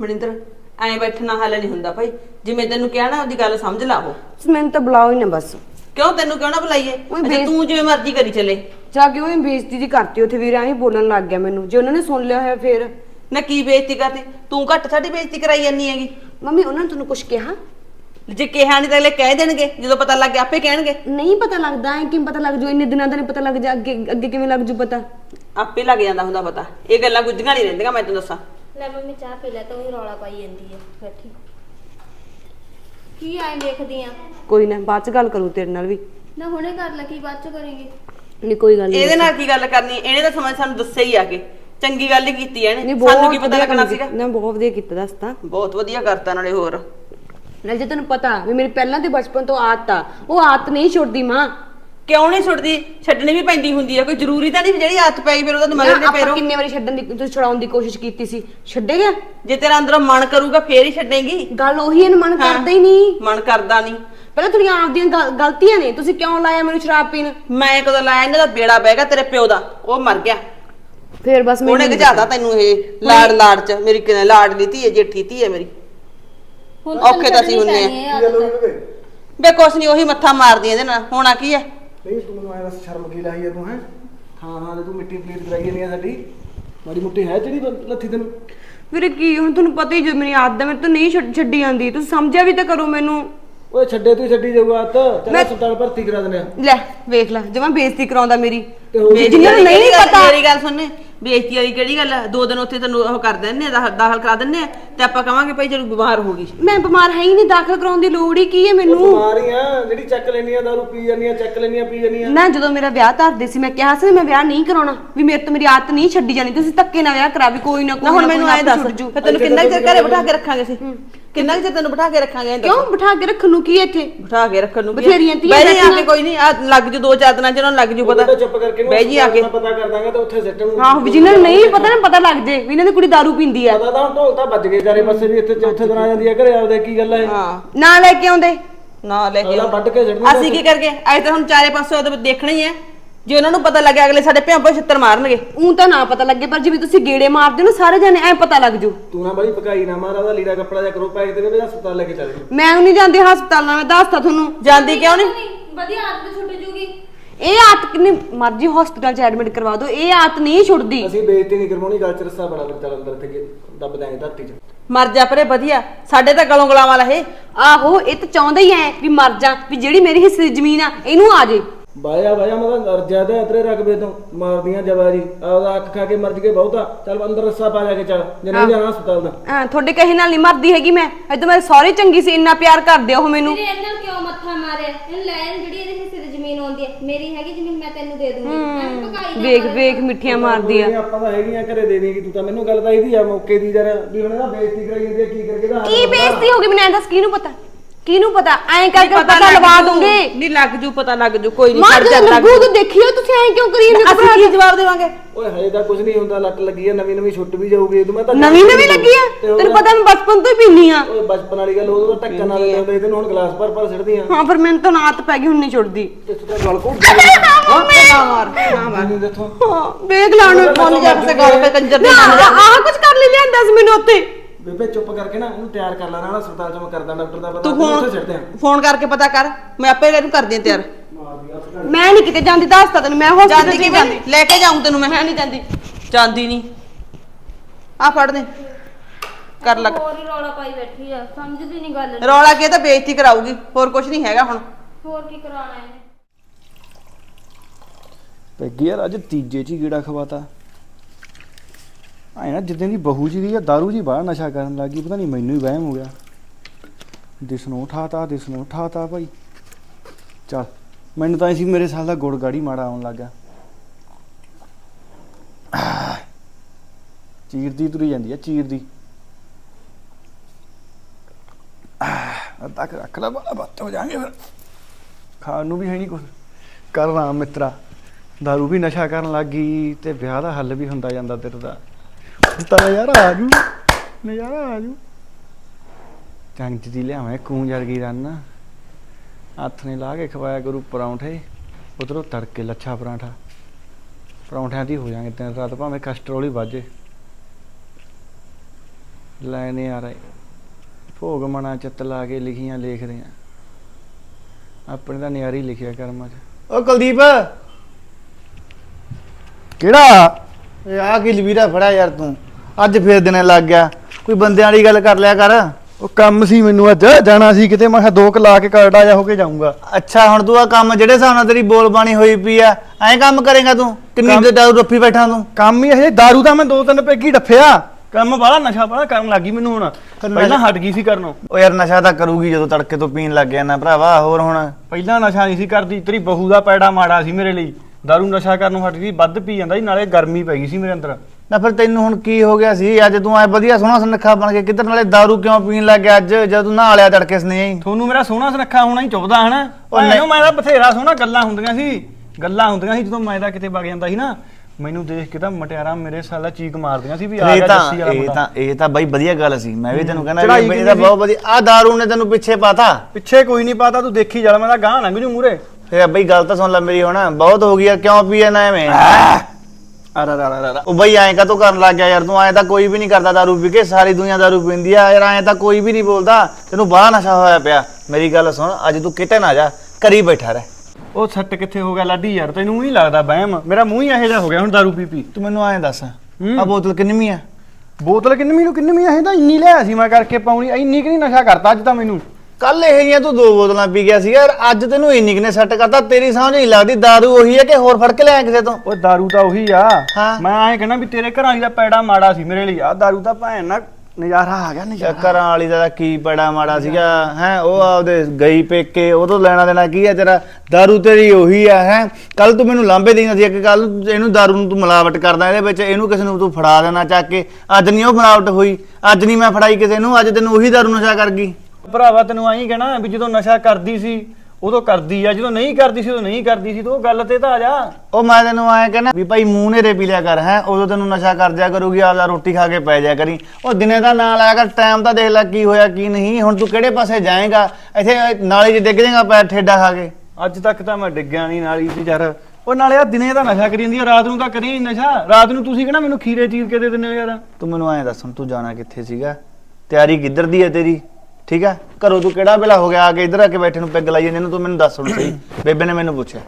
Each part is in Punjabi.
ਮਨਿੰਦਰ ਐਂ ਬੈਠਣਾ ਹਾਲੇ ਨਹੀਂ ਹੁੰਦਾ ਭਾਈ। ਜਿਵੇਂ ਤੈਨੂੰ ਕਿਹਾ ਨਾ ਉਹਦੀ ਗੱਲ ਸਮਝ ਲਾ ਉਹ। ਮੈਨੂੰ ਤਾਂ ਬੁਲਾਓ ਹੀ ਨਾ ਬਸ। ਕਿਉਂ ਤੈਨੂੰ ਕਿਉਂ ਨਾ ਬੁਲਾਈਏ? ਅੱਛਾ ਤੂੰ ਜਿਵੇਂ ਮਰਜ਼ੀ ਕਰੀ ਚੱਲੇ। ਜਾ ਕੇ ਉਹ ਬੇਇੱਜ਼ਤੀ ਜੀ ਕਰਤੀ ਉੱਥੇ ਵੀਰ ਐਵੇਂ ਬੋਲਣ ਲੱਗ ਗਿਆ ਮੈਨੂੰ। ਜੇ ਉਹਨਾਂ ਨੇ ਸੁਣ ਲਿਆ ਹੋਇਆ ਫੇਰ। ਨਾ ਕੀ ਬੇਇੱਜ਼ਤੀ ਕਰਦੀ ਤੂੰ ਘੱਟ ਸਾਡੀ ਬੇਇੱਜ਼ਤੀ ਕਰਾਈ ਜਾਂਦੀ ਹੈਗੀ। ਮੰਮੀ ਉਹਨਾਂ ਨੇ ਤੁਹਾਨੂੰ ਕੁਝ ਕਿਹਾ? ਜੇ ਕਿਹਾ ਨਹੀਂ ਤਾਂ ਅਗਲੇ ਕਹਿ ਦੇਣਗੇ ਜਦੋਂ ਪਤਾ ਲੱਗ ਗਿਆ ਆਪੇ ਕਹਿਣਗੇ। ਨਹੀਂ ਪਤਾ ਲੱਗਦਾ ਐ ਕਿਵੇਂ ਪਤਾ ਲੱਗ ਜੂ? ਇੰਨੇ ਦਿਨਾਂ ਦਾ ਨਹੀਂ ਪਤਾ ਲੱਗ ਜਾ ਅੱਗੇ ਅੱਗੇ ਕਿਵੇਂ ਲੱਗ ਜੂ ਪਤਾ? ਆਪੇ ਲੱਗ ਜਾਂਦਾ ਹੁੰਦਾ ਪਤਾ। ਇਹ ਗੱਲਾਂ ਗੁੱਝੀਆਂ ਨਹੀਂ ਰਹਿੰਦੀਆਂ ਮੈਂ ਤੈਨੂੰ ਦੱਸਾਂ। ਲੈ ਮੰਮੀ ਚਾਹ ਪੀ ਲੈ ਤਾਂ ਉਹ ਰੌਲਾ ਪਾਈ ਜਾਂਦੀ ਹੈ ਬੈਠੀ। ਕੀ ਐਂ ਦੇਖਦੀ ਆ? ਕੋਈ ਨਾ ਬਾਅਦ ਚ ਗੱਲ ਕਰੂੰ ਤੇਰੇ ਨਾਲ ਵੀ। ਨਾ ਹੁਣੇ ਕਰ ਲੈ ਕੀ ਬਾਅਦ ਚ ਕਰੇਂਗੇ? ਨਹੀਂ ਕੋਈ ਗੱਲ ਨਹੀਂ ਇਹਦੇ ਨਾਲ ਕੀ ਗੱਲ ਕਰਨੀ ਇਹਨੇ ਤਾਂ ਸਮਝ ਸਾਨੂੰ ਦੱਸਿਆ ਹੀ ਆ ਕੇ। ਚੰਗੀ ਗੱਲ ਹੀ ਕੀਤੀ ਹੈ ਨਹੀਂ ਇਹਨੇ। ਬਹੁਤ ਸਾਨੂੰ ਕੀ ਪਤਾ ਵਧੀਆ ਲੱਗਣਾ ਕੰਮ ਸੀਗਾ। ਕੀਤਾ- ਨਾ ਬਹੁਤ ਵਧੀਆ ਕੀਤਾ ਦੱਸਤਾ ਬਹੁਤ ਵਧੀਆ ਕਰਤਾ ਨਾਲੇ ਹੋਰ। ਨਾਲ ਜੇ ਤੈਨੂੰ ਪਤਾ ਵੀ ਮੇਰੀ ਪਹਿਲਾਂ ਤੇ ਬਚਪਨ ਤੋਂ ਆਦਤ ਆ ਉਹ ਆਦਤ ਨਹੀਂ ਛੁੱਟਦੀ ਮਾਂ। ਕਿਉਂ ਨਹੀਂ ਛੁੱਟਦੀ ਛੱਡਣੀ ਵੀ ਪੈਂਦੀ ਹੁੰਦੀ ਹੈ ਕੋਈ ਜ਼ਰੂਰੀ ਤਾਂ ਨਹੀਂ ਵੀ ਜਿਹੜੀ ਹੱਥ ਪੈ ਗਈ ਫਿਰ ਉਹਦਾ ਨਾ, ਤੇ ਆਪਾਂ ਕਿੰਨੇ ਵਾਰੀ ਛੱਡਣ ਦੀ ਤੁਸੀਂ ਛੁਡਾਉਣ ਦੀ ਕੋਸ਼ਿਸ਼ ਕੀਤੀ ਸੀ? ਛੱਡੇਗਾ ਜੇ ਤੇਰਾ ਅੰਦਰੋਂ ਮਨ ਕਰੂਗਾ ਫੇਰ ਹੀ ਛੱਡੇਗੀ। ਗੱਲ ਉਹੀ ਇਹਨੂੰ ਮਨ ਹਾਂ। ਕਰਦਾ ਹੀ ਨਹੀਂ। ਮਨ ਕਰਦਾ ਨਹੀਂ। ਪਹਿਲਾਂ ਤੁਹਾਡੀਆਂ ਆਪਦੀਆਂ ਗਲ- ਗਲਤੀਆਂ ਨੇ ਤੁਸੀਂ ਕਿਉਂ ਲਾਇਆ ਮੈਨੂੰ ਸ਼ਰਾਬ ਪੀਣ? ਮੈਂ ਕਦੋਂ ਲਾਇਆ? ਇਹਨਾਂ ਦਾ ਬੇੜਾ ਬਹਿ ਗਿਆ ਤੇਰੇ ਪਿਓ ਦਾ ਉਹ ਮਰ ਗਿਆ। ਫੇਰ ਬਸ ਮੈਨੂੰ ਉਹਨੇ ਗਜਾਦਾ ਤੈਨੂੰ ਇਹ ਲਾੜ ਲਾੜ ਚ ਮੇਰੀ ਕਿਨੇ ਲਾੜ ਲੀਤੀ ਹੈ ਜੇਠੀ ਧੀ ਹੈ ਮੇਰੀ। ਹੁਣ ਔਖੇ ਤਾਂ ਅਸੀਂ ਹੁੰਨੇ ਆ। ਕੀ ਗੱਲ ਹੋਈ ਬੇਬੇ ਬੇ ਕੁਛ ਨਹੀਂ ਉਹੀ ਮੱਥਾ ਮਾਰਦੀ ਇਹਦੇ ਨਾਲ। ਹੋਣਾ ਕੀ ਹੈ? ਨਹੀਂ ਤੂੰ ਮੈਨੂੰ ਐ ਦੱਸ ਸ਼ਰਮ ਕੀ ਲਾਈ ਆ ਤੂੰ ਹੈ? ਹਾਂ ਹਾਂ ਜੇ ਤੂੰ ਮਿੱਟੀ ਪਲੀਟ ਕਰਾਈ ਜਾਂਦੀ ਆ ਸਾਡੀ। ਮਾੜੀ ਮੁੱਟੀ ਹੈ ਜਿਹੜੀ ਲੱਥੀ ਤੈਨੂੰ? ਵੀਰੇ ਕੀ ਹੁਣ ਤੁਹਾਨੂੰ ਪਤਾ ਹੀ ਜੋ ਮੇਰੀ ਆਦਤ ਹੈ ਮੇਰੇ ਤੋਂ ਨਹੀਂ ਛੱਡ- ਛੱਡੀ ਜਾਂਦੀ। ਤੁਸੀਂ ਸਮਝਿਆ ਵੀ ਤਾਂ ਕਰੋ ਮੈਨੂੰ। ਓਏ ਛੱਡੇ ਤੂੰ ਹੀ ਛੱਡੀ ਜਾਊਗਾ ਤਾਂ ਚੱਲ ਮੈਂ- ਹਸਪਤਾਲ ਭਰਤੀ ਕਰਾ ਦਿੰਦੇ ਆ। ਲੈ ਵੇਖ ਲੈ ਜਮਾਂ ਬੇਇੱਜ਼ਤੀ ਕਰਾਉਂਦਾ ਮੇਰੀ। ਤੇ ਹੋਰ ਨੂੰ ਨਹੀਂ ਗੱਲ- ਪਤਾ- ਮੇਰੀ ਗੱਲ ਸੁਣਨੇ ਬੇਇੱਜ਼ਤੀ ਵਾਲੀ ਕਿਹੜੀ ਗੱਲ ਹੈ ਦੋ ਦਿਨ ਉੱਥੇ ਤੈਨੂੰ ਉਹ ਕਰ ਦਿੰਨੇ ਆ ਦਾਖਲ ਦਾਖਲ ਕਰਾ ਦਿੰਨੇ ਆ ਤੇ ਆਪਾਂ ਕਵਾਂਗੇ ਭਾਈ ਜਦੋਂ ਬਿਮਾਰ ਹੋ ਗਈ। ਮੈਂ ਬਿਮਾਰ ਹੈ ਹੀ ਨਹੀਂ ਦਾਖਲ ਕਰਾਉਣ ਦੀ ਲੋੜ ਹੀ ਕੀ ਹੈ ਮੈਨੂੰ? ਬਿਮਾਰੀ ਆ ਜਿਹੜੀ ਚੱਕ ਲੈਣੀ ਆ ਦਾਰੂ ਪੀ ਜਾਂਦੀ ਆ ਚੱਕ ਲੈਣੀ ਆ ਪੀ ਜਾਂਦੀ ਆ ਨਾ ਜਦੋਂ ਮੇਰਾ ਵਿਆਹ ਧਰਦੇ ਸੀ ਮੈਂ ਕਿਹਾ ਸੀ ਮੈਂ ਵਿਆਹ ਨਹੀਂ ਕਰਾਉਣਾ ਵੀ ਮੇਰੇ ਤੋਂ ਮੇਰੀ ਆਦਤ ਨਹੀਂ ਛੱਡੀ ਜਾਣੀ ਤੁਸੀਂ ਧੱਕੇ ਨਾਲ ਵਿਆਹ ਕਰਾ ਵੀ ਕੋਈ ਨਾ ਕੋਈ ਨਾ ਹੁਣ ਮੈਨੂੰ ਐ ਦੱਸ। ਫਿਰ ਤੈਨੂੰ ਕਿੰਨਾ ਚਿਰ ਘਰੇ ਬਿਠਾ ਕੇ ਰੱਖਾਂਗੇ ਅਸੀਂ? ਕਿੰਨਾ ਕੁ ਚਿਰ ਤੈਨੂੰ ਬਿਠਾ ਕੇ ਰੱਖਾਂਗੇ ਇਹ ਦੱਸ। ਕਿਉਂ ਬਿਠਾ ਕੇ ਰੱਖਣ ਨੂੰ ਕੀ ਹੈ ਇੱਥੇ? ਬਿਠਾ ਕੇ ਰੱਖਣ ਨੂੰ ਕੀ ਬਥੇਰੀਆਂ ਹੈ? ਧੀਆਂ ਬਹਿ ਜੀ ਆ ਬੈਠੀਆਂ। ਕੇ ਕੋਈ ਨਹੀਂ ਆ ਲੱਗ ਜੂ ਦੋ ਚਾਰ ਦਿਨਾਂ ਚ ਉਹਨਾਂ ਨੂੰ ਲੱਗ ਜੂ ਪਤਾ। ਚੁੱਪ ਕਰਕੇ ਬਹਿ ਜੀ ਆ ਕੇ। ਪਤਾ ਕਰ ਦਾਂਗਾ ਤਾਂ ਉੱਥੇ ਸਿੱਟਣ ਨੂੰ ਆਹੋ ਵੀ ਜਿਨ੍ਹਾਂ ਨੂੰ ਨਹੀਂ ਪਤਾ ਨਾ ਪਤਾ ਲੱਗ ਜੇ ਵੀ ਇਹਨਾਂ ਦੀ ਕੁੜੀ ਦਾਰੂ ਪੀਂਦੀ ਆ ਪਤਾ ਤਾਂ ਹੁਣ ਢੋਲ ਤਾਂ ਵੱਜ ਗਏ ਚਾਰੇ ਪਾਸੇ ਵੀ ਇੱਥੇ ਚੌਥੇ ਦਿਨ ਆ ਜਾਂਦੀ ਆ ਘਰੇ ਆਪਦੇ ਕੀ ਗੱਲ ਹੈ ਹਾਂ। ਨਾ ਲੈ ਕੇ ਆਉਂਦੇ। ਨਾ ਲੈ ਕੇ ਅਗਲਾ ਵੱਢ ਕੇ ਸਿੱਟਣਾ ਅਸੀਂ ਕੀ ਕਰਗੇ ਅੱਜ ਤਾਂ ਹੁਣ ਚਾਰੇ ਪਾਸੇ ਉਹਦੇ ਦੇਖਣਾ ਹੀ ਹੈ। ਜੇ ਉਹਨਾਂ ਨੂੰ ਪਤਾ ਲੱਗਿਆ ਅਗਲੇ ਸਾਡੇ ਭਿਆਂ ਭਿਆਂ ਛਿੱਤਰ ਮਾਰਨਗੇ। ਉਂ ਤਾਂ ਨਾ ਪਤਾ ਲੱਗੇ ਪਰ ਜਿਵੇਂ ਤੁਸੀਂ ਗੇੜੇ ਮਾਰਦੇ ਹੋ ਨਾ ਸਾਰੇ ਜਾਣੇ ਐ ਪਤਾ ਲੱਗ ਜੂ। ਤੂੰ ਨਾ ਬੜੀ ਪਕਾਈ ਨਾ ਮਾਰ ਉਹਦਾ ਲੀੜਾ ਕੱਪੜਾ ਜਾਂ ਕਰੋ ਪੈਕ ਦੇ ਦੇ ਹਸਪਤਾਲ ਲੈ ਕੇ ਚੱਲ ਜੀ ਮੈਂ ਨਹੀਂ ਜਾਂਦੀ ਹਸਪਤਾਲਾਂ ਮੈਂ ਦੱਸਤਾ ਤੁਹਾਨੂੰ। ਜਾਂਦੀ ਕਿਉਂ ਨਹੀਂ ਵਧੀਆ ਆਦਤ ਛੁੱਟ ਜੂਗੀ। ਇਹ ਆਤ ਕਿੰਨੀ ਮਰਜ਼ੀ ਹਸਪਤਾਲ ਚ ਐਡਮਿਟ ਕਰਵਾ ਦਿਓ ਇਹ ਆਤ ਨਹੀਂ ਛੁੱਟਦੀ। ਅਸੀਂ ਬੇਇੱਜ਼ਤੀ ਨਹੀਂ ਕਰਵਾਉਣੀ ਗੱਲ ਚ ਰੱਸਾ ਬੜਾ ਚੱਲ ਅੰਦਰ ਤੇ ਦੱਬ ਦਾਂਗੇ ਧਰਤੀ ਚ। ਮਰ ਜਾ ਪਰੇ ਵਧੀਆ। ਸਾਡੇ ਤਾਂ ਗਲੋਂ ਗਲਾਂ ਵਾਲਾ ਇਹ। ਆਹੋ ਇਹ ਤਾਂ ਚਾਹੁੰਦਾ ਹੀ ਐ ਵੀ ਮਰ ਜਾ ਵੀ ਜਿਹੜੀ ਮੇਰੀ ਹਿੱਸੇ ਦੀ ਜ਼ਮੀਨ ਆ ਇਹਨੂੰ ਆ ਜੇ। ਬਾਇਆ ਬਾਇਆ ਮਤਲਬ ਅਰਜਾ ਦੇ ਅਤਰੇ ਰਕਬੇ ਤੋਂ ਮਾਰਦੀਆਂ ਜਵਾਰੀ। ਆਪਦਾ ਅੱਖ ਖਾ ਕੇ ਮਰ ਜਗੇ ਬਹੁਤਾ। ਚੱਲ ਅੰਦਰ ਰੱਸਾ ਪਾ ਜਾ ਕੇ ਚੱਲ ਜੇ ਨਹੀਂ ਜਾਣਾ ਹਸਪਤਾਲ ਦਾ। ਹਾਂ ਤੁਹਾਡੇ ਕਹੇ ਨਾਲ ਨਹੀਂ ਮਰਦੀ ਹੈਗੀ ਮੈਂ। ਇਦੋਂ ਮੈਂ ਸੌਰੀ ਚੰਗੀ ਸੀ ਇੰਨਾ ਪਿਆਰ ਕਰਦੇ ਉਹ ਮੈਨੂੰ। ਤੇਰੇ ਇਹਨਾਂ ਕਿਉਂ ਮੱਥਾ ਮਾਰਿਆ? ਇਹਨੂੰ ਲੈ ਜਿਹੜੀ ਇਹਦੇ ਹਿੱਸੇ ਦੀ ਜ਼ਮੀਨ ਆਉਂਦੀ ਹੈ। ਮੇਰੀ ਹੈਗੀ ਜ਼ਮੀਨ ਮੈਂ ਤੈਨੂੰ ਦੇ ਦੂੰਗੀ। ਐਵੇਂ ਭਕਾਈ ਨਾ ਵੇਖ। ਵੇਖ ਮਿੱਠੀਆਂ ਮਾਰਦੀ ਆ। ਆਪਾਂ ਤਾਂ ਹੈਗੀਆਂ ਘਰੇ ਦੇ ਦੇਗੀ ਤੂੰ ਤਾਂ ਮੈਨੂੰ ਗੱਲ ਤਾਂ ਇਹਦੀ ਆ ਮੌਕੇ ਦੀ ਯਾਰ ਵੀ ਹੁਣ ਇਹਦਾ ਬੇਇੱਜ਼ਤੀ ਕਰਾਈ ਜਾਂਦੀ ਆ ਕੀ ਕਰਕੇ ਦਾ ਕੀ ਬੇਇੱਜ਼ਤੀ ਹੋ ਗਈ ਮੈਨੂੰ ਐਂ ਦੱਸ ਕਿਹਨੂੰ ਪਤਾ? ਕਿਹਨੂੰ ਪਤਾ? ਐਂ ਕਰਕੇ ਪਤਾ ਲਵਾ ਦੂੰਗੇ। ਨਹੀਂ ਲੱਗ ਜੂ ਪਤਾ ਲੱਗ ਜੂ ਕੋਈ ਨਹੀਂ ਮਾਂ ਛੱਡ ਜਾ ਜਦੋਂ ਲੱਗ ਤੂੰ ਦੇਖਿਓ ਤੁਸੀਂ ਐਂ ਕਿਉਂ ਕਰੀ ਜਾਂਦੇ ਅਸੀਂ ਕੀ ਜਵਾਬ ਦੇਵਾਂਗੇ? ਓਏ ਹਜੇ ਤਾਂ ਕੁਝ ਨਹੀਂ ਹੁੰਦਾ ਲੱਟ ਲੱਗੀ ਆ ਨਵੀਂ ਨਵੀਂ ਛੁੱਟ ਵੀ ਜਾਊਗੀ ਤੂੰ ਮੈਂ ਤਾਂ ਨਵੀਂ ਨਵੀਂ ਲੱਗੀ ਆ? ਤੇ ਤੈਨੂੰ ਪਤਾ ਮੈਂ ਬਚਪਨ ਤੋਂ ਹੀ ਪੀਨੀ ਆ। ਓਏ ਬਚਪਨ ਵਾਲੀ ਗੱਲ ਉਦੋਂ ਤਾਂ ਟੱਕਣ ਨਾਲ ਲੈਂਦੇ ਤੈਨੂੰ ਹੁਣ ਗਲਾਸ ਭਰ ਭਰ ਸਿੱਟਦੀਆਂ। ਹਾਂ ਪਰ ਮੈਨੂੰ ਤਾਂ ਆਦਤ ਪੈ ਗਈ ਹੁਣ ਨਹੀਂ ਛੁੱਟਦੀ। ਤੇ ਤੂੰ ਤਾਂ ਗਲ ਘੁੱਟ ਨਾ ਮਾਰ। ਨਾ ਮਾਰ। ਨਹੀਂ ਦੇਖੋ। ਹਾਂ ਵੇਖ ਲਾਣ ਮੋਨੀ ਜਾ ਕੇ ਗੱਲ ਕੰਜਰ ਦੇ ਨਾਲ ਆਹ ਕੁਝ ਕਰ ਲਈ ਲਿਆਂਦਾ ਸੀ ਮੈਨੂੰ ਉੱਤੇ ਬੇਬੇ ਚੁੱਪ ਕਰਕੇ ਨਾ ਇਹਨੂੰ ਤਿਆਰ ਕਰ ਲੈਣਾ ਹਸਪਤਾਲ ਚ ਮੈਂ ਕਰਦਾ ਡਾਕਟਰ ਦਾ ਪਤਾ ਤੂੰ ਫੋਨ ਸਿੱਟਦੇ ਆ ਫੋਨ ਕਰਕੇ ਪਤਾ ਕਰ ਮੈਂ ਆਪੇ ਇਹਨੂੰ ਕਰਦੀ ਹਾਂ ਤਿਆਰ। ਮੈਂ ਨਹੀਂ ਕਿਤੇ ਜਾਂਦੀ ਦੱਸਤਾ ਤੈਨੂੰ ਮੈਂ ਹਸਪਤਾਲ ਜਾਂਦੀ ਕਿਵੇਂ? ਨੀ? ਲੈ ਕੇ ਜਾਊਂ ਤੈਨੂੰ ਮੈਂ ਨਹੀਂ ਜਾਂਦੀ। ਜਾਂਦੀ ਨਹੀਂ। ਆ ਫੜ ਦੇ। ਕਰ ਲੱਗ। ਹੋਰ ਹੀ ਰੌਲਾ ਪਾਈ ਬੈਠੀ ਆ ਸਮਝਦੀ ਨਹੀਂ ਗੱਲ ਰੌਲਾ ਕੀ ਤਾਂ ਬੇਇੱਜ਼ਤੀ ਕਰਾਊਗੀ ਹੋਰ ਕੁਝ ਨਹੀਂ ਹੈਗਾ ਹੁਣ। ਹੋਰ ਕੀ ਕਰਾਉਣਾ ਇਹਨੇ ਪੈਗੀ ਯਾਰ ਅੱਜ ਤੀਜੇ ਚ ਹੀ ਗੀੜਾ ਖਵਾਤਾ। ਆਏ ਨਾ ਜਿੱਦਾਂ ਦੀ ਬਹੂ ਜੀ ਦੀ ਆ, ਦਾਰੂ ਜੀ ਬਾਹਰ ਨਸ਼ਾ ਕਰਨ ਲੱਗੀ ਪਤਾ ਨਹੀਂ ਮੈਨੂੰ ਹੀ ਵਹਿਮ ਹੋ ਗਿਆ। ਦਿਸ ਉਠਾਤਾ ਦਿਸ ਉਠਾਤਾ ਭਾਈ। ਚੱਲ, ਮੈਨੂੰ ਤਾਂ ਐ ਮੇਰੇ ਸਾਲ ਦਾ ਗੁੜ ਗਾੜੀ ਮਾੜਾ ਆਉਣ ਲੱਗਾ ਚੀਰਦੀ ਤੁਰੀ ਜਾਂਦੀ ਆ ਚੀਰਦੀ ਅੱਧਾ ਰੱਖ ਲੈ ਬੜਾ ਬੱਤ ਹੋ ਜਾਾਂਗੇ ਫਿਰ। ਖਾਣ ਨੂੰ ਵੀ ਹੈ ਨਹੀਂ ਕੁਝ ਕਰ ਰਾਮ ਮਿੱਤਰਾ, ਦਾਰੂ ਵੀ ਨਸ਼ਾ ਕਰਨ ਲੱਗ ਗਈ ਤੇ ਵਿਆਹ ਦਾ ਹੱਲ ਵੀ ਹੁੰਦਾ ਜਾਂਦਾ ਤੇਰੇ ਦਾ। ਹੁਣ ਤਾਂ ਨਜ਼ਾਰਾ ਆ ਜੂ। ਨਜ਼ਾਰਾ ਆ ਜੂ। ਚੰਗ ਦੀ ਲਿਆਵੇਂ ਕੂੰ ਜਲ ਗਈ ਰਨ। ਹੱਥ ਨੇ ਲਾ ਕੇ ਖਵਾਇਆ ਗੁਰੂ ਪਰੌਂਠੇ। ਉਧਰੋਂ ਤੜਕੇ ਲੱਛਾ ਪਰਾਂਠਾ। ਪਰੌਂਠਿਆਂ ਦੀ ਹੋ ਜਾਣਗੇ ਤਿੰਨ ਰਾਤ ਭਾਵੇਂ ਕਸਟਰੋਲ ਹੀ ਵਾਜੇ ਲੈ ਨੇ ਆ ਰਹੇ। ਭੋਗ ਮਨਾ ਚਿੱਤ ਲਾ ਕੇ ਲਿਖੀਆਂ ਲਿਖਦੇ ਆ ਆਪਣੇ ਤਾਂ ਨਿਆਰੀ ਲਿਖਿਆ ਕਰਮਾਂ 'ਚ। ਓ ਕੁਲਦੀਪ! ਕਿਹੜਾ? ਇਹ ਆ ਕੀ ਲਵੀਰਾ ਫੜਾ ਯਾਰ ਤੂੰ। ਅੱਜ ਫੇਰ ਦਿਨੇ ਲੱਗ ਗਿਆ। ਕੋਈ ਬੰਦਿਆਂ ਵਾਲੀ ਗੱਲ ਕਰ ਲਿਆ ਕਰ। ਉਹ ਕੰਮ ਸੀ ਮੈਨੂੰ ਅੱਜ ਜਾਣਾ ਸੀ ਕਿਤੇ ਮੈਂ ਕਿਹਾ ਦੋ ਕੁ ਲਾ ਕੇ ਕਰੜਾ ਜਾ ਹੋ ਕੇ ਜਾਊਂਗਾ। ਅੱਛਾ ਹੁਣ ਤੂੰ ਆ ਕੰਮ ਜਿਹੜੇ ਹਿਸਾਬ ਨਾਲ ਤੇਰੀ ਬੋਲ ਬਾਣੀ ਹੋਈ ਪਈ ਆ ਐਂ ਕੰਮ ਕਰੇਗਾ ਤੂੰ? ਕਿੰਨੀ ਦੇ ਦਾਰੂ ਰੱਫੀ ਬੈਠਾ ਤੂੰ? ਕੰਮ ਹੀ ਇਹ दारू ਤਾਂ ਮੈਂ ਦੋ ਤਿੰਨ ਪੈਗੀ ਡੱਫਿਆ। ਕੰਮ ਬਾਲਾ ਨਸ਼ਾ ਬਾਲਾ ਕਰਨ ਲੱਗੀ ਮੈਨੂੰ ਹੁਣ। ਪਹਿਲਾਂ ਹਟ ਗਈ ਸੀ ਕਰਨੋਂ। ਓ ਯਾਰ ਨਸ਼ਾ ਤਾਂ ਕਰੂਗੀ ਜਦੋਂ ਤੜਕੇ ਤੋਂ ਪੀਣ ਲੱਗ ਗਿਆ ਨਾ ਭਰਾਵਾ ਹੋਰ ਹੁਣ? ਪਹਿਲਾਂ ਨਸ਼ਾ ਨਹੀਂ ਸੀ ਕਰਦੀ ਤੇਰੀ ਬਹੂ ਦਾ ਪੈੜਾ ਮਾੜਾ ਸੀ ਮੇਰੇ ਲਈ। ਦਾਰੂ ਨਸ਼ਾ ਕਰਨ ਨੂੰ ਹਟ ਗਈ ਵੱਧ ਪੀ ਜਾਂਦਾ ਸੀ ਨਾਲੇ ਗਰਮੀ ਪੈ ਗਈ ਸੀ ਮੇਰੇ ਅੰਦਰ। ਨਾ ਫਿਰ ਤੈਨੂੰ ਹੁਣ ਕੀ ਹੋ ਗਿਆ ਸੀ? ਅੱਜ ਤੂੰ ਐ ਵਧੀਆ ਸੋਹਣਾ ਸੁਨੱਖਾ ਬਣ ਕੇ ਕਿੱਧਰ ਨਾਲੇ ਦਾਰੂ ਕਿਉਂ ਪੀਣ ਲੱਗ ਗਿਆ ਅੱਜ? ਜਦ ਤੂੰ ਨਹਾ ਲਿਆ ਤੜਕੇ ਸਨੇ ਤੁਹਾਨੂੰ ਮੇਰਾ ਸੋਹਣਾ ਸੁਨੱਖਾ ਹੋਣਾ ਹੀ ਚੁੱਭਦਾ ਹਨਾ? ਮੈਨੂੰ ਮੈਂ ਤਾਂ ਬਥੇਰਾ ਸੋਹਣਾ ਗੱਲਾਂ ਹੁੰਦੀਆਂ ਸੀ। ਗੱਲਾਂ ਹੁੰਦੀਆਂ ਸੀ ਜਦੋਂ ਮੈਂ ਤਾਂ ਕਿਤੇ ਵਗ ਜਾਂਦਾ ਸੀ ਨਾ। ਮੈਨੂੰ ਦੇਖ ਕੇ ਤਾਂ ਮਟਿਆਰਾਂ ਮੇਰੇ ਸਾਲਾ ਚੀਕ ਮਾਰਦੀਆਂ ਸੀ ਵੀ ਆ ਗਿਆ ਜੱਸੀ ਵਾਲਾ ਇਹ ਤਾਂ ਇਹ ਤਾਂ ਬਾਈ ਵਧੀਆ ਗੱਲ ਸੀ। ਮੈਂ ਵੀ ਤੈਨੂੰ ਕਹਿੰਦਾ ਵੀ ਇਹ ਕਿੰਨੀ ਤਾਂ ਸੀ? ਬਹੁਤ ਵਧੀਆ। ਆ ਦਾਰੂ ਨੇ ਤੈਨੂੰ ਪਿੱਛੇ ਪਾਤਾ। ਪਿੱਛੇ ਕੋਈ ਨਹੀਂ ਪਤਾ ਤੂੰ ਦੇਖੀ ਜਾ ਮੈਂ ਤਾਂ ਗਾਂ ਲੰਘ ਜੂ ਮੂਰੇ ਫੇ ਬਈ ਗੱਲ ਤਾਂ ਸੁਣ ਲੈ ਮੇਰੀ ਹੁਣ। ਬਹੁਤ ਹੋ ਗਈ ਆ ਕਿਉਂ ਪੀਏ ਨਾ ਐਵੇਂ? ਅਰਾ ਰਾ ਰਾ ਰਾ ਉਹ ਬਈ ਐਂ ਕਾ ਤੂੰ ਕਰਨ ਲੱਗ ਗਿਆ ਯਾਰ? ਤੂੰ ਐਂ ਤਾਂ ਕੋਈ ਵੀ ਨਹੀਂ ਕਰਦਾ ਦਾਰੂ ਪੀ ਕੇ ਸਾਰੀ ਦੁਨੀਆ ਦਾਰੂ ਪੀਂਦੀ ਆ। ਯਾਰ ਐਂ ਤਾਂ ਕੋਈ ਵੀ ਨਹੀਂ ਬੋਲਦਾ। ਤੈਨੂੰ ਬੜਾ ਨਸ਼ਾ ਹੋਇਆ ਪਿਆ। ਮੇਰੀ ਗੱਲ ਸੁਣ ਅੱਜ ਤੂੰ ਕਿਤੇ ਨਾ ਜਾ ਕਰੀ ਬੈਠਾ ਰਹਿ। ਉਹ ਸੱਟ ਕਿੱਥੇ ਹੋ ਗਿਆ ਲਾਡੀ ਯਾਰ? ਤੈਨੂੰ ਨਹੀਂ ਲੱਗਦਾ ਵਹਿਮ। ਮੇਰਾ ਮੂੰਹ ਹੀ ਇਹੋ ਜਿਹਾ ਹੋ ਗਿਆ ਹੁਣ दारू ਪੀ ਪੀ ਤੂੰ ਮੈਨੂੰ ਐਂ ਦੱਸ ਹੂੰ। ਆ ਬੋਤਲ ਕਿੰਨੀ ਆ? ਬੋਤਲ ਕਿੰਨੀ ਨੂੰ ਕਿੰਨੀ ਇਹ ਤਾਂ ਇੰਨੀ ਲਿਆ ਸੀ ਮੈਂ ਕਰਕੇ ਪਾਉਣੀ। ਇੰਨੀ ਕਿ ਨਹੀਂ ਨਸ਼ਾ ਕਰਤਾ ਅੱਜ ਤਾਂ ਮੈਨੂੰ। ਕੱਲ ਇਹ ਜੀਆਂ ਤੂੰ ਦੋ ਬੋਤਲਾਂ ਪੀ ਗਿਆ ਸੀ ਯਾਰ ਅੱਜ ਤੈਨੂੰ ਇੰਨੀ ਕਿਨੇ ਸੈੱਟ ਕਰਤਾ ਤੇਰੀ ਸਮਝ ਨਹੀਂ ਲੱਗਦੀ ਦਾਰੂ ਉਹੀ ਹੈ ਕਿ ਹੋਰ ਫੜ ਕੇ ਲਿਆ ਕਿਸੇ ਤੋਂ ਉਹ दारू ਤਾਂ ਉਹੀ ਆ ਹਾਂ। ਮੈਂ ਐਂ ਕਹਿੰਦਾ ਵੀ ਤੇਰੇ ਘਰਾਂ ਦੀ ਦਾ ਪੈੜਾ ਮਾੜਾ ਸੀ ਮੇਰੇ ਲਈ ਆ दारू ਤਾਂ ਭੈਣ ਨਾ ਨਜ਼ਾਰਾ ਆ ਗਿਆ ਨਜ਼ਾਰਾ ਚੱਕਰਾਂ ਵਾਲੀ ਦਾ ਤਾਂ ਕੀ ਬੜਾ ਮਾੜਾ ਸੀਗਾ ਹੈ ਉਹ ਆਪਦੇ ਗਈ ਪੇਕੇ ਉਹ ਤੋਂ ਲੈਣਾ ਦੇਣਾ ਕੀ ਹੈ ਤੇਰਾ दारू ਤੇਰੀ ਉਹੀ ਆ ਹੈ ਕੱਲ ਤੂੰ ਮੈਨੂੰ ਲਾਂਬੇ ਦੇਣਾ ਸੀ ਕਿ ਕੱਲ ਇਹਨੂੰ दारू ਨੂੰ ਤੂੰ ਮਿਲਾਵਟ ਕਰਦਾ ਇਹਦੇ ਵਿੱਚ ਇਹਨੂੰ ਕਿਸੇ ਨੂੰ ਤੂੰ ਫੜਾ ਦੇਣਾ ਚੱਕ ਕੇ ਅੱਜ ਨਹੀਂ ਉਹ ਮਿਲਾਵਟ ਹੋਈ ਅੱਜ ਨਹੀਂ ਮੈਂ ਫੜਾਈ ਕਿਸੇ ਨੂੰ ਅੱਜ ਤੈਨੂੰ ਉਹੀ दारू ਨਸ਼ਾ ਕਰ ਗਈ ਭਰਾਵਾ ਤੈਨੂੰ ਐਂ ਕਹਿਣਾ ਵੀ ਜਦੋਂ ਨਸ਼ਾ ਕਰਦੀ ਸੀ ਉਦੋਂ ਕਰਦੀ ਆ ਜਦੋਂ ਨਹੀਂ ਕਰਦੀ ਸੀ ਉਦੋਂ ਨਹੀਂ ਕਰਦੀ ਸੀ ਤੂੰ ਉਹ ਗੱਲ ਤੇ ਤਾਂ ਆ ਜਾ। ਉਹ ਮੈਂ ਤੈਨੂੰ ਐਂ ਕਹਿੰਦਾ ਵੀ ਭਾਈ ਮੂੰਹ ਨੇਰੇ ਪੀ ਲਿਆ ਕਰ ਹੈ ਉਦੋਂ ਤੈਨੂੰ ਨਸ਼ਾ ਕਰ ਜਾ ਕਰੂਗੀ ਆਪਦਾ ਰੋਟੀ ਖਾ ਕੇ ਪੈ ਜਾ ਕਰੀ। ਉਹ ਦਿਨੇ ਦਾ ਨਾਂ ਲਾਇਆ ਕਰ ਟਾਈਮ ਤਾਂ ਦੇਖ ਲੈ ਕੀ ਹੋਇਆ ਕੀ ਨਹੀਂ ਹੁਣ ਤੂੰ ਕਿਹੜੇ ਪਾਸੇ ਜਾਏਗਾ? ਇੱਥੇ ਨਾਲੀ 'ਚ ਡਿੱਗ ਜਾਏਗਾ ਪੈਰ ਠੇਡਾ ਖਾ ਕੇ। ਅੱਜ ਤੱਕ ਤਾਂ ਮੈਂ ਡਿੱਗਿਆ ਨਹੀਂ ਨਾਲੀ ਤੇ ਯਾਰ। ਉਹ ਨਾਲੇ ਆ ਦਿਨੇ ਤਾਂ ਨਸ਼ਾ ਕਰੀ ਜਾਂਦੀ ਆ ਰਾਤ ਨੂੰ ਤਾਂ ਕਰੀ ਨਹੀਂ ਨਸ਼ਾ। ਰਾਤ ਨੂੰ ਤੁਸੀਂ ਕਿਹੜਾ ਮੈਨੂੰ ਖੀਰੇ ਚੀਰ ਕੇ ਦੇ ਦਿੰਦੇ ਹੋ ਯਾਰ। ਤੂੰ ਮੈਨੂੰ ਐਂ ਦੱਸ ਹੁਣ ਤੂੰ ਜਾਣਾ ਕਿੱਥੇ ਸੀਗਾ? ਤਿਆਰੀ ਕਿੱਧਰ ਦੀ ਹੈ ਤੇਰੀ? ਠੀਕ ਹੈ? ਘਰੋਂ ਤੂੰ ਕਿਹੜਾ ਵੇਲਾ ਹੋ ਗਿਆ ਆ ਕੇ ਇੱਧਰ ਆ ਕੇ ਬੈਠੇ ਨੂੰ ਪੈਗ ਲਾਈ ਜਾਂਦੇ? ਨੂੰ ਤੂੰ ਮੈਨੂੰ ਦੱਸ ਹੁਣ ਸਹੀ। ਬੇਬੇ ਨੇ ਮੈਨੂੰ ਪੁੱਛਿਆ।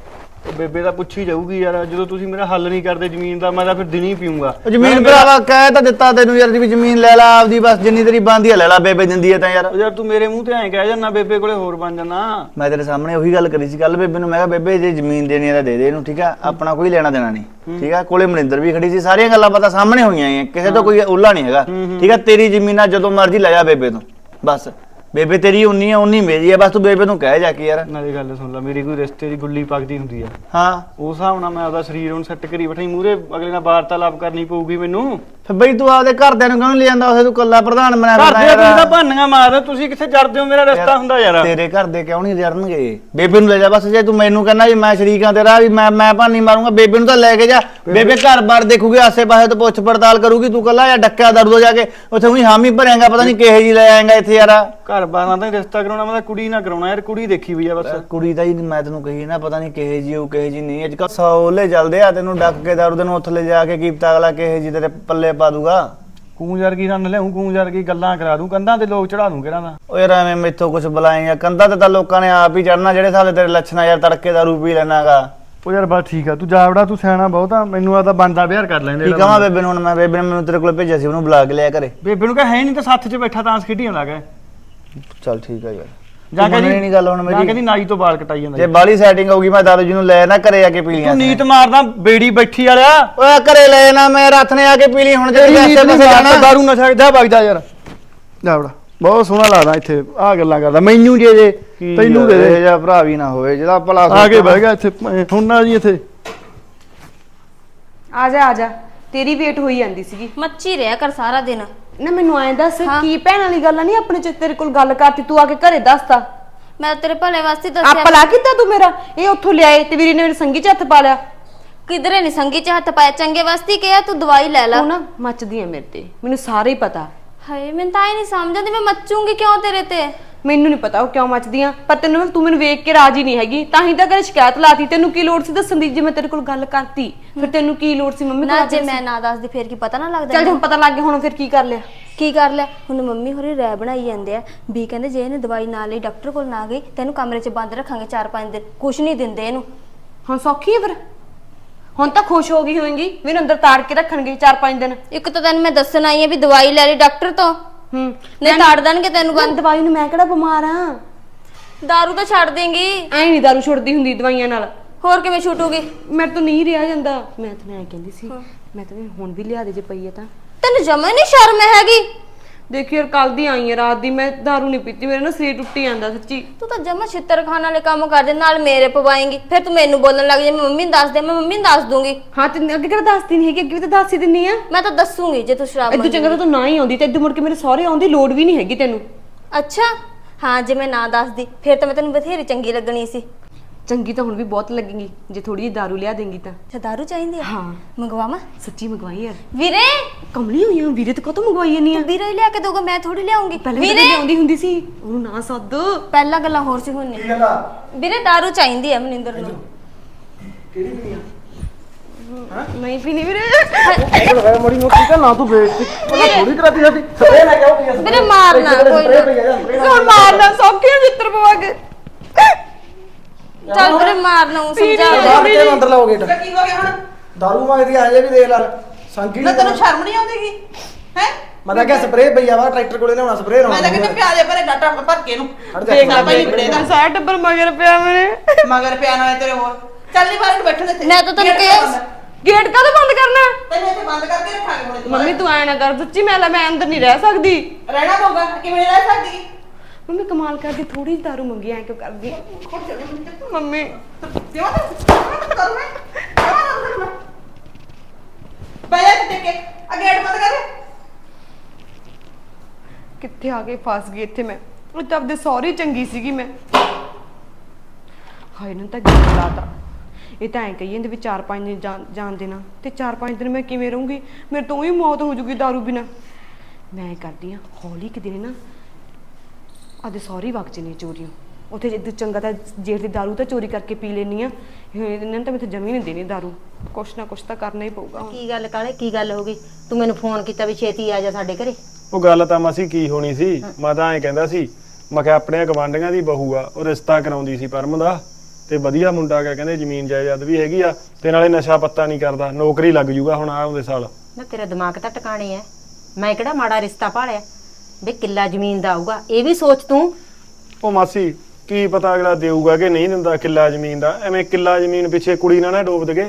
ਬੇਬੇ ਤਾਂ ਪੁੱਛੀ ਜਾਊਗੀ ਯਾਰ ਜਦੋਂ ਤੁਸੀਂ ਮੇਰਾ ਹੱਲ ਨਹੀਂ ਕਰਦੇ ਜ਼ਮੀਨ ਦਾ ਮੈਂ ਤਾਂ ਫਿਰ ਦਿਨ ਹੀ ਪੀਊਂਗਾ। ਉਹ ਜ਼ਮੀਨ ਭਰਾਵਾ ਕਹਿ ਤਾਂ ਦਿੱਤਾ ਤੈਨੂੰ ਯਾਰ ਵੀ ਜ਼ਮੀਨ ਲੈ ਲੈ ਆਪਦੀ ਬਸ ਜਿੰਨੀ ਤੇਰੀ ਬਣਦੀ ਹੈ ਲੈ ਲੈ ਬੇਬੇ ਦਿੰਦੀ ਹੈ ਤਾਂ ਯਾਰ। ਯਾਰ ਤੂੰ ਮੇਰੇ ਮੂੰਹ ਤੇ ਐਂ ਕਹਿ ਜਾਂਦਾ ਬੇਬੇ ਕੋਲੇ ਹੋਰ ਬਣ ਜਾਣਾ ਮੈਂ ਤੇਰੇ ਸਾਹਮਣੇ ਉਹੀ ਗੱਲ ਕਰੀ ਸੀ ਕੱਲ ਬੇਬੇ ਨੂੰ ਮੈਂ ਕਿਹਾ ਬੇਬੇ ਜੇ ਜ਼ਮੀਨ ਦੇਣੀ ਹੈ ਤਾਂ ਦੇ ਦੇ ਇਹਨੂੰ ਠੀਕ ਆ ਆਪਣਾ ਕੋਈ ਲੈਣਾ ਦੇਣਾ ਨਹੀਂ ਠੀਕ ਆ ਕੋਲੇ ਮਨਿੰਦਰ ਵੀ ਖੜੀ ਸੀ ਸਾਰੀਆਂ ਗੱਲਾਂ ਪਤਾ ਸਾਹਮਣੇ ਹੋਈਆਂ ਐ ਕਿਸੇ ਤੋਂ ਕੋਈ ਉੱਲਾ ਨਹੀਂ ਹੈਗਾ ਠੀਕ ਆ ਤੇਰੀ ਜ਼ਮੀਨ ਆ ਜਦੋਂ ਮਰਜ਼ੀ ਲੈ ਜਾ ਬੇਬੇ ਤੋਂ ਬਸ। ਬੇਬੇ ਤੇਰੀ ਉਨੀ ਆ ਉਨੀ ਮੇਰੀ ਆ ਬਸ ਤੂੰ ਬੇਬੇ ਨੂੰ ਕਹਿ ਜਾ ਕੇ ਯਾਰ। ਨਾਲੇ ਗੱਲ ਸੁਣ ਲੈ ਮੇਰੀ ਕੋਈ ਰਿਸ਼ਤੇ ਦੀ ਗੁੱਲੀ ਪੱਕਦੀ ਹੁੰਦੀ ਆ। ਹਾਂ। ਉਸ ਹਿਸਾਬ ਨਾਲ ਮੈਂ ਆਪਦਾ ਸਰੀਰ ਹੁਣ ਸੈੱਟ ਕਰੀ ਬੈਠਾ ਮੂਰੇ ਅਗਲੇ ਨਾਲ ਵਾਰਤਾਲਾਪ ਕਰਨੀ ਪਊਗੀ ਮੈਨੂੰ। ਫਿਰ ਬਈ ਤੂੰ ਆਪਦੇ ਘਰਦਿਆਂ ਨੂੰ ਕਿਉਂ ਨੀ ਲੈ ਜਾਂਦਾ? ਉਸੇ ਤੂੰ ਕੱਲਾ ਪ੍ਰਧਾਨ ਬਣਿਆ ਘਰ ਦੇ ਤੁਸੀਂ ਤਾਂ ਭਾਨੀਆਂ ਮਾਰਦੇ ਤੁਸੀਂ ਕਿੱਥੇ ਜਰਦੇ ਹੋ? ਮੇਰਾ ਰਿਸ਼ਤਾ ਹੁੰਦਾ ਯਾਰ। ਤੇਰੇ ਘਰ ਦੇ ਕਿਉਂ ਨਹੀਂ ਜਰਨਗੇ ਬੇਬੇ ਨੂੰ ਲੈ ਜਾ ਬਸ ਜੇ ਤੂੰ ਮੈਨੂੰ ਕਹਿੰਦਾ ਵੀ ਮੈਂ ਸ਼ਰੀਕਾਂ ਤੇਰਾ ਵੀ ਮੈਂ ਮੈਂ ਭਾਨੀ ਮਾਰੂੰਗਾ ਬੇਬੇ ਨੂੰ ਤਾਂ ਲੈ ਕੇ ਜਾ। ਬੇਬੇ ਘਰ-ਬਾਰ ਦੇਖੂਗੀ ਆਸੇ-ਪਾਸੇ ਤੋਂ ਪੁੱਛ ਪੜਤਾਲ ਕਰੂਗੀ ਤੂੰ ਕੱਲਾ ਜਾਂ ਡੱਕਿਆ ਦਰਦੋ ਜਾ ਕੇ ਉੱਥੇ ਉਹੀ ਹਾਮੀ ਭਰੇਗਾ ਪਤਾ ਨਹੀਂ ਕਿਹੇ ਜੀ ਲੈ ਆਏਗਾ ਇੱਥੇ ਯਾਰ। ਘਰ ਬਾਰਾਂ ਦਾ ਹੀ ਰਿਸ਼ਤਾ ਕਰਾਉਣਾ ਮੈਂ ਤਾਂ ਕੁੜੀ ਨਾ ਕਰਾਉਣਾ ਯਾਰ ਕੁੜੀ ਦੇਖੀ ਵੀ ਆ ਬਸ। ਕੁੜੀ ਦਾ ਹੀ ਮੈਂ ਤੈਨੂੰ ਕਹੀ ਨਾ ਪਤਾ ਨਹੀਂ ਕਿਹੇ ਜੀ ਉਹ ਕਿਹੇ ਜੀ ਨਹੀਂ। ਅੱਜ ਕੱਲ ਸੌਲੇ ਚੱਲਦੇ ਆ ਤੈਨੂੰ ਡੱਕ ਕੇ ਦਰਦ ਨੂੰ ਉੱਥੇ ਲੈ ਜਾ ਕੇ ਕੀਪਤਾ ਅਗਲਾ ਕਿਹੇ ਜੀ ਤੇਰੇ ਪੱਲੇ ਪਾ ਦੂਗਾ। ਕੂੰ ਯਾਰ ਕੀ ਰੰਨ ਲਿਆਉਂ ਕੂੰ ਯਾਰ ਕੀ ਗੱਲਾਂ ਕਰਾ ਦੂੰ ਕੰਧਾਂ ਤੇ ਲੋਕ ਚੜਾ ਦੂੰ ਕਿਹੜਾ ਦਾ? ਓ ਯਾਰ ਐਵੇਂ ਮੈਥੋਂ ਕੁਝ ਬੁਲਾਏਗਾ। ਕੰਧਾਂ ਤੇ ਤਾਂ ਲੋਕਾਂ ਨੇ ਆਪ ਹੀ ਚੜਨਾ ਜਿਹੜੇ ਦੇ ਤੇਰੇ ਲੱਛਣਾ ਯਾਰ ਤੜਕੇ ਦਾ ਰੂਪ ਹੀ ਲੈਣਾਗਾ। ਉਹ ਯਾਰ ਬਸ ਠੀਕ ਆ ਤੂੰ ਜਾਵੜਾ ਤੂੰ ਸਿਆਣਾ ਬਹੁਤ ਆ ਮੈਨੂੰ ਆਦਾ ਬੰਦਾ ਵਿਹਾਰ ਕਰ ਲੈਂਦੇ ਕੀ ਕਹਾਂ ਬੇਬੇ ਨੂੰ ਹੁਣ ਮੈਂ ਬੇਬੇ ਨੇ ਮੈਨੂੰ ਤੇਰੇ ਕੋਲ ਭੇਜਿਆ ਸੀ ਉਹਨੂੰ ਬੁਲਾ ਕੇ ਲਿਆ ਘਰੇ। ਬੇਬੇ ਨੂੰ ਕਹ ਹੈ ਨਹੀਂ ਤਾਂ ਸੱਥ 'ਚ ਬੈਠਾ ਤਾਂ ਖੇਡੀ ਜਾਂਦਾ ਕਿ ਚੱਲ ਠੀਕ ਆ ਯਾਰ। ਜਾ ਜਾ ਕੇ ਨਹੀਂ ਗੱਲ ਹੁਣ ਜਾ ਮੇਰੀ ਕਹਿੰਦੀ ਨਾਈ ਤੋਂ ਵਾਲ ਕਟਾਈ ਜਾਂਦਾ ਜੇ ਬਾਲੀ ਸੈਟਿੰਗ ਹੋਊਗੀ ਮੈਂ ਦਾਦੂ ਜੀ ਨੂੰ ਲੈ ਨਾ ਘਰੇ ਆ ਕੇ ਪੀ ਲੀਆਂ ਤੂੰ ਨੀਤ ਮਾਰਦਾ ਬੇੜੀ ਬੈਠੀ ਵਾਲਿਆ। ਓਏ ਘਰੇ ਲੈ ਨਾ ਮੈਂ ਰੱਥ ਨੇ ਆ ਕੇ ਪੀ ਲਈ ਹੁਣ ਜੇ ਪੈਸੇ ਪੈਸੇ ਜਾਣਾ। ਦਾਰੂ ਨਸ਼ਾ ਜਾ ਵਗਦਾ ਯਾਰ? ਜਾਵੜਾ ਬਹੁਤ ਸੋਹਣਾ ਲੱਗਦਾ ਇੱਥੇ ਆ ਗੱਲਾਂ ਕਰਦਾ। ਮੈਨੂੰ ਜੇ ਜੇ ਤੈਨੂੰ ਦੇ ਦੇ। ਜਾ ਭਰਾ ਵੀ ਨਾ ਹੋਵੇ ਜਿਹਦਾ ਭਲਾ ਆ ਕੇ। ਬਹਿ ਗਿਆ ਇੱਥੇ ਹੁਣ ਨਾ ਜੀ ਇੱਥੇ। ਆ ਜਾ ਆ ਜਾ। ਤੇਰੀ ਵੇਟ ਹੋਈ ਜਾਂਦੀ ਸੀਗੀ। ਮੱਚੀ ਰਿਹਾ ਕਰ ਸਾਰਾ ਦਿਨ। ਨਾ ਮੈਨੂੰ ਐਂ ਦੱਸ। ਕੀ ਭੈਣ ਵਾਲੀ ਗੱਲ ਨਹੀਂ ਆਪਣੇ ਚ ਤੇਰੇ ਕੋਲ ਗੱਲ ਕਰਤੀ ਤੂੰ ਆ ਕੇ ਘਰੇ ਦੱਸਤਾ ਮੈਂ ਤੇਰੇ ਭਲੇ ਵਾਸਤੇ ਦੱਸਿਆ ਭਲਾ ਕੀਤਾ ਤੂੰ ਮੇਰਾ? ਇਹ ਉੱਥੋਂ ਲਿਆਏ ਤੇ ਵੀਰੇ ਨੇ ਮੇਰੇ ਸੰਗੀ ਚ ਹੱਥ ਪਾ ਲਿਆ। ਕਿਧਰੇ ਨਹੀਂ ਸੰਗੀ ਚ ਹੱਥ ਪਾਇਆ? ਚੰਗੇ ਵਾਸਤੇ ਹੀ ਕਿਹਾ ਤੂੰ ਦਵਾਈ ਲੈ ਲੈ। ਤੂੰ ਨਾ ਮੱਚਦੀ ਐ ਮੇਰੇ ਤੇ ਮੈਨੂੰ ਸਾਰੇ ਹੀ ਪਤਾ। ਹਾਏ ਮੈਨੂੰ ਤਾਂ ਹੀ ਨਹੀਂ ਸਮਝ ਆਉਂਦੀ ਮੈਂ ਮੱਚੂਗੀ ਕਿਉਂ ਤੇਰੇ ਤੇ? ਮੈਨੂੰ ਨਹੀਂ ਪਤਾ ਉਹ ਕਿਉਂ ਮੱਚਦੀਆਂ ਪਰ ਤੈਨੂੰ ਤੂੰ ਮੈਨੂੰ ਵੇਖ ਕੇ ਰਾਜੀ ਨਹੀਂ ਹੈਗੀ ਤਾਂ ਹੀ ਤਾਂ ਕਰੇ ਸ਼ਿਕਾਇਤ ਲਾਤੀ। ਤੈਨੂੰ ਕੀ ਲੋੜ ਸੀ ਦੱਸਣ ਦੀ ਜੇ ਮੈਂ ਤੇਰੇ ਕੋਲ ਗੱਲ ਕਰਤੀ? ਫਿਰ ਤੈਨੂੰ ਕੀ ਲੋੜ ਸੀ ਮੰਮੀ ਨਾ ਕੋਲ ਜੇ ਮੈਂ ਨਾ ਦੱਸਦੀ ਫੇਰ ਕੀ ਪਤਾ ਨਾ ਲੱਗਦਾ ਚੱਲ ਹੁਣ ਪਤਾ ਲੱਗ ਗਿਆ ਹੁਣ ਫਿਰ ਕੀ ਕਰ ਲਿਆ? ਕੀ ਕਰ ਲੈ ਹੁਣ ਮੰਮੀ ਹੋਰੀ ਰਹਿ ਬਣਾਈ ਜਾਂਦੇ ਆ। ਵੀ ਕਹਿੰਦੇ ਜੇ ਇਹਨੇ ਦਵਾਈ ਨਾ ਲਈ ਡਾਕਟਰ ਕੋਲ ਨਾ ਗਈ ਤੈਨੂੰ ਕਮਰੇ 'ਚ ਬੰਦ ਰੱਖਾਂਗੇ 4-5 ਦਿਨ। ਕੁਛ ਨਹੀਂ ਦਿੰਦੇ ਇਹਨੂੰ। ਹੁਣ ਸੌਖੀ ਹੈ ਫਿਰ? ਹੁਣ ਤਾਂ ਖੁਸ਼ ਹੋ ਗਈ ਹੋਏਗੀ ਮੈਨੂੰ ਅੰਦਰ ਤਾੜ ਕੇ ਰੱਖਣਗੇ 4-5 ਦਿਨ। ਇੱਕ ਤਾਂ ਤੈਨੂੰ ਮੈਂ ਦੱਸਣ ਆਈ ਆ ਵੀ ਦਵਾਈ ਲੈ ਲਈ ਡਾਕਟਰ ਤੋਂ। ਹੂੰ। ਨਹੀਂ ਤਾੜ ਦੇਣਗੇ ਤੈਨੂੰ ਬੰਦ ਦਵਾਈ ਨੂੰ ਮੈਂ ਕਿਹੜਾ ਬਿਮਾਰ ਆ? ਦਾਰੂ ਤਾਂ ਛੱਡ ਦੇਂਗੀ। ਐ ਨਹੀਂ ਦਾਰੂ ਛੁੱਟਦੀ ਹੁੰਦੀ ਦਵਾਈਆਂ ਨਾਲ। ਹੋਰ ਕਿਵੇਂ ਛੁੱਟੂਗੀ? ਮੇਰੇ ਤੋਂ ਨਹੀਂ ਰਿਹਾ ਜਾਂਦਾ। ਮੈਂ ਤਾਂ ਐ ਕਹਿੰਦੀ ਸੀ ਮੈਂ ਤਾਂ ਹੁਣ ਵੀ ਲਿਆ ਦੇ ਜੇ ਪਈ ਹੈ ਤਾਂ। ਤੈਨੂੰ ਜਮਾ ਨਹੀਂ ਸ਼ਰਮ ਹੈਗੀ। ਦੇਖੀ ਯਾਰ ਕੱਲ ਦੀ ਆਈ ਆ ਰਾਤ ਦੀ ਮੈਂ ਦਾਰੂ ਨਹੀਂ ਪੀਤੀ ਮੇਰੇ ਨਾ ਸਰੀਰ ਟੁੱਟੀ ਜਾਂਦਾ ਸੱਚੀ। ਤੂੰ ਤਾਂ ਜਮਾ ਛਿੱਤਰ ਖਾਣ ਵਾਲੇ ਕੰਮ ਕਰਦੇ ਨਾਲ ਮੇਰੇ ਪਵਾਏਂਗੀ ਫਿਰ ਤੂੰ ਮੈਨੂੰ ਬੋਲਣ ਲੱਗ ਜੇ ਮੈਂ ਮੰਮੀ ਨੂੰ ਦੱਸ ਦੇ ਮੈਂ ਮੰਮੀ ਨੂੰ ਦੱਸ ਦੂੰਗੀ। ਹਾਂ ਤੇ ਅੱਗੇ ਕਿਹੜਾ ਦੱਸਦੀ ਨਹੀਂ ਹੈਗੀ ਅੱਗੇ ਵੀ ਤਾਂ ਦੱਸ ਹੀ ਦਿੰਨੀ ਆ। ਮੈਂ ਤਾਂ ਦੱਸੂਗੀ ਜੇ ਤੂੰ ਸ਼ਰਾਬ ਇਦੋਂ ਚੰਗਾ ਤਾਂ ਤੂੰ ਨਾ ਹੀ ਆਉਂਦੀ ਤੇ ਇਦੋਂ ਮੁੜ ਕੇ ਮੇਰੇ ਸਹੁਰੇ ਆਉਂਦੀ ਲੋੜ ਵੀ ਨਹੀਂ ਹੈਗੀ ਤੈਨੂੰ। ਅੱਛਾ ਹਾਂ ਜੇ ਮੈਂ ਨਾ ਦੱਸਦੀ ਫਿਰ ਤਾਂ ਮੈਂ ਤੈਨੂੰ ਬਥੇਰੀ ਚੰਗੀ ਲੱਗਣੀ ਸੀ। ਚੰਗੀ ਤਾਂ ਹੁਣ ਵੀ ਬਹੁਤ ਲੱਗੇਗੀ ਜੇ ਥੋੜੀ ਜਿਹੀ ਦਾਰੂ ਲਿਆ ਦੇਂਗੀ ਤਾਂ। ਅੱਛਾ ਦਾਰੂ ਚਾਹੀਦੀ ਆ? ਹਾਂ। ਮੰਗਵਾਵਾਂ? ਸੱਚੀ ਮੰਗਵਾਈ ਯਾਰ ਵੀਰੇ! ਕਮਲੀ ਹੋਈ ਆ ਵੀਰੇ ਤੇ ਕਦੋਂ ਮੰਗਵਾਈ ਜਾਨੀ ਆ? ਵੀਰੇ ਲਿਆ ਕੇ ਦੋਗਾ ਮੈਂ ਥੋੜੀ ਲਿਆਉਂਗੀ। ਪਹਿਲਾਂ ਵੀ ਤਾਂ ਲਿਆਉਂਦੀ ਹੁੰਦੀ ਸੀ ਉਹਨੂੰ ਨਾ ਸੱਦ। ਪਹਿਲਾਂ ਗੱਲਾਂ ਹੋਰ ਸੀ ਹੁਣ ਨਹੀਂ। ਵੀਰੇ ਦਾਰੂ ਚਾਹੀਦੀ ਆ ਮਨਿੰਦਰ ਨੂੰ। ਨਹੀਂ ਪੀਣੀ ਵੀਰੇ। ਉਹ ਹੈ ਮੜੀ ਮੋਟੀ ਤਾਂ ਨਾ ਤੂੰ ਵੇਚ ਪਹਿਲਾਂ ਥੋੜੀ ਕਰਾਤੀ ਸਾਡੀ। ਸਪਰੇ ਨਾ ਕਿਉਂ ਪਈ ਵੀਰੇ ਮਾਰਨਾ ਕੋਈ ਨਾ। ਹੁਣ ਮਾਰਨਾ ਸੌਖੀ ਆ ਜਿੱਤਰ ਪਵਾ ਕੇ। ਚੱਲ ਵੀਰੇ ਮਾਰਨਾ ਉਹ ਸਮਝਾ ਦੇ। ਬਾਹਰ ਕੇ ਅੰਦਰ ਲਾਓ ਗੇਟ ਕੀ ਹੋ ਗਿਆ ਹੁਣ? ਦਾਰੂ ਮੰਗਦੀ ਆ ਜੇ ਵੀ ਦੇਖ ਲੈ। ਸੰਗੀ ਨਾ ਤੈਨੂੰ ਸ਼ਰਮ ਨਹੀਂ ਆਉਂਦੀਗੀ? ਹੈ? ਮੈਂ ਤਾਂ ਕਿਹਾ ਸਪਰੇ ਪਈ ਆ ਵਾ ਟਰੈਕਟਰ ਕੋਲੇ ਲਿਆਉਣਾ ਸਪਰੇ ਮੈਂ ਤਾਂ ਕਿਤੇ ਪਿਆਜੇ ਭਰੇ ਡਾਟਾ ਭਰ ਕੇ ਹਟ ਜਾ। ਦੇਖਣਾ ਭਾਈ ਨਿਬੜੇਗਾ ਸਾਰਾ ਟੱਬਰ ਮਗਰ ਪਿਆ ਮੇਰੇ ਮਗਰ ਪਿਆ ਨਾਲੇ ਤੇਰੇ ਹੋਰ। ਚੱਲ ਨਹੀਂ ਬਾਹਰ ਨੂੰ ਬੈਠਣ ਦੇ ਇੱਥੇ। ਮੈਂ ਤਾਂ ਤੈਨੂੰ ਕਿਹਾ। ਗੇਟ ਕਦੋਂ ਬੰਦ ਕਰਨਾ? ਤੈਨੂੰ ਇੱਥੇ ਬੰਦ ਕਰਕੇ ਰੱਖਾਂਗੇ ਹੁਣ। ਮੰਮੀ ਤੂੰ ਐ ਨਾ ਕਰ ਸੱਚੀ ਮੈਂ ਲੈ ਮੈਂ ਅੰਦਰ ਨਹੀਂ ਰਹਿ ਸਕਦੀ। ਰਹਿਣਾ ਪਊਗਾ। ਕਿਵੇਂ ਰਹਿ ਸਕਦੀ? ਮੰਮੀ ਕਮਾਲ ਕਰਦੀ ਥੋੜੀ ਜਿਹੀ ਦਾਰੂ ਮੰਗੀ ਐ ਕਿਉਂ ਕਰਦੀ ਮੰਮੀ, ਕਿਉਂ ਕਰੂ ਮੈਂ? ਬੈਠ ਕੇ ਕੇ ਆ ਗੇਟ ਕਰ। ਕਿੱਥੇ ਆ ਕੇ ਫਸ ਗਈ ਇੱਥੇ ਮੈਂ? ਉਹ ਤਾਂ ਆਪਦੇ ਸੌਰੀ ਚੰਗੀ ਸੀਗੀ ਮੈਂ। ਹਾਏ ਨਾ ਤਾਂ ਗੇਟ ਲਾਤਾ। ਇਹ ਤਾਂ ਐਂ ਕਹੀ ਜਾਂਦੇ ਵੀ 4-5 ਦਿਨ ਜਾਣ- ਜਾਣ ਦੇਣਾ। ਤੇ 4-5 ਦਿਨ ਮੈਂ ਕਿਵੇਂ ਰਹੂੰਗੀ? ਮੇਰੇ ਤੋਂ ਹੀ ਮੌਤ ਹੋ ਜੂਗੀ ਦਾਰੂ ਬਿਨਾ। ਮੈਂ ਕਰਦੀ ਆ ਹੌਲੀ ਕਿ ਦਿਨ ਨਾ ਆਦੇ ਸੌਰੀ ਵਗ ਚ ਨਹੀਂ ਚੋਰੀਆਂ। ਉੱਥੇ ਜਿੱਦ ਚੰਗਾ ਤਾਂ ਜੇਠ ਦੀ ਦਾਰੂ ਤਾਂ ਚੋਰੀ ਕਰਕੇ ਪੀ ਲੈਣੀ ਆ ਇਹਨਾਂ ਨੇ ਤਾਂ ਮੈਨੂੰ ਜਮੀ ਨਹੀਂ ਦੇਣੀ ਦਾਰੂ। ਕੁਛ ਨਾ ਕੁਛ ਤਾਂ ਕਰਨਾ ਹੀ ਪਊਗਾ ਹੁਣ। ਕੀ ਗੱਲ ਕਾਲੇ? ਕੀ ਗੱਲ ਹੋ ਗਈ? ਤੂੰ ਮੈਨੂੰ ਫੋਨ ਕੀਤਾ ਵੀ ਛੇਤੀ ਆ ਜਾ ਸਾਡੇ ਘਰੇ। ਉਹ ਗੱਲ ਤਾਂ ਮਾਸੀ ਕੀ ਹੋਣੀ ਸੀ? ਮੈਂ ਤਾਂ ਐਂ ਕਹਿੰਦਾ ਸੀ ਮੈਂ ਕਿਹਾ ਆਪਣੇ ਗਵਾਂਢੀਆਂ ਦੀ ਬਹੂ ਆ ਉਹ ਰਿਸ਼ਤਾ ਕਰਾਉਂਦੀ ਸੀ ਪਰਮ ਦਾ। ਤੇ ਵਧੀਆ ਮੁੰਡਾ ਗਾ ਕਹਿੰਦੇ ਜ਼ਮੀਨ ਜਾਇਦਾਦ ਵੀ ਹੈਗੀ ਆ ਤੇ ਨਾਲੇ ਨਸ਼ਾ ਪੱਤਾ ਨਹੀਂ ਕਰਦਾ ਨੌਕਰੀ ਲੱਗ ਜੂਗਾ ਹੁਣ ਆਉਂਦੇ ਸਾਲ। ਨਾ ਤੇਰਾ ਦਿਮਾਗ ਤਾਂ ਟਿਕਾਣੇ ਐ ਮੈਂ ਕਿਹੜਾ ਮਾੜਾ ਰਿਸ਼ਤਾ ਭਾਲਿਆ? ਵੀ ਕਿੱਲਾ ਜ਼ਮੀਨ ਦਾ ਆਊਗਾ ਇਹ ਵੀ ਸੋਚ ਤੂੰ। ਉਹ ਮਾਸੀ ਕੀ ਪਤਾ ਅਗਲਾ ਦੇਊਗਾ ਕਿ ਨਹੀਂ ਦਿੰਦਾ ਕਿੱਲਾ ਜ਼ਮੀਨ ਦਾ? ਐਵੇਂ ਕਿੱਲਾ ਜ਼ਮੀਨ ਪਿੱਛੇ ਕੁੜੀ ਨਾ ਨਾ ਡੋਬ ਦਗੇ।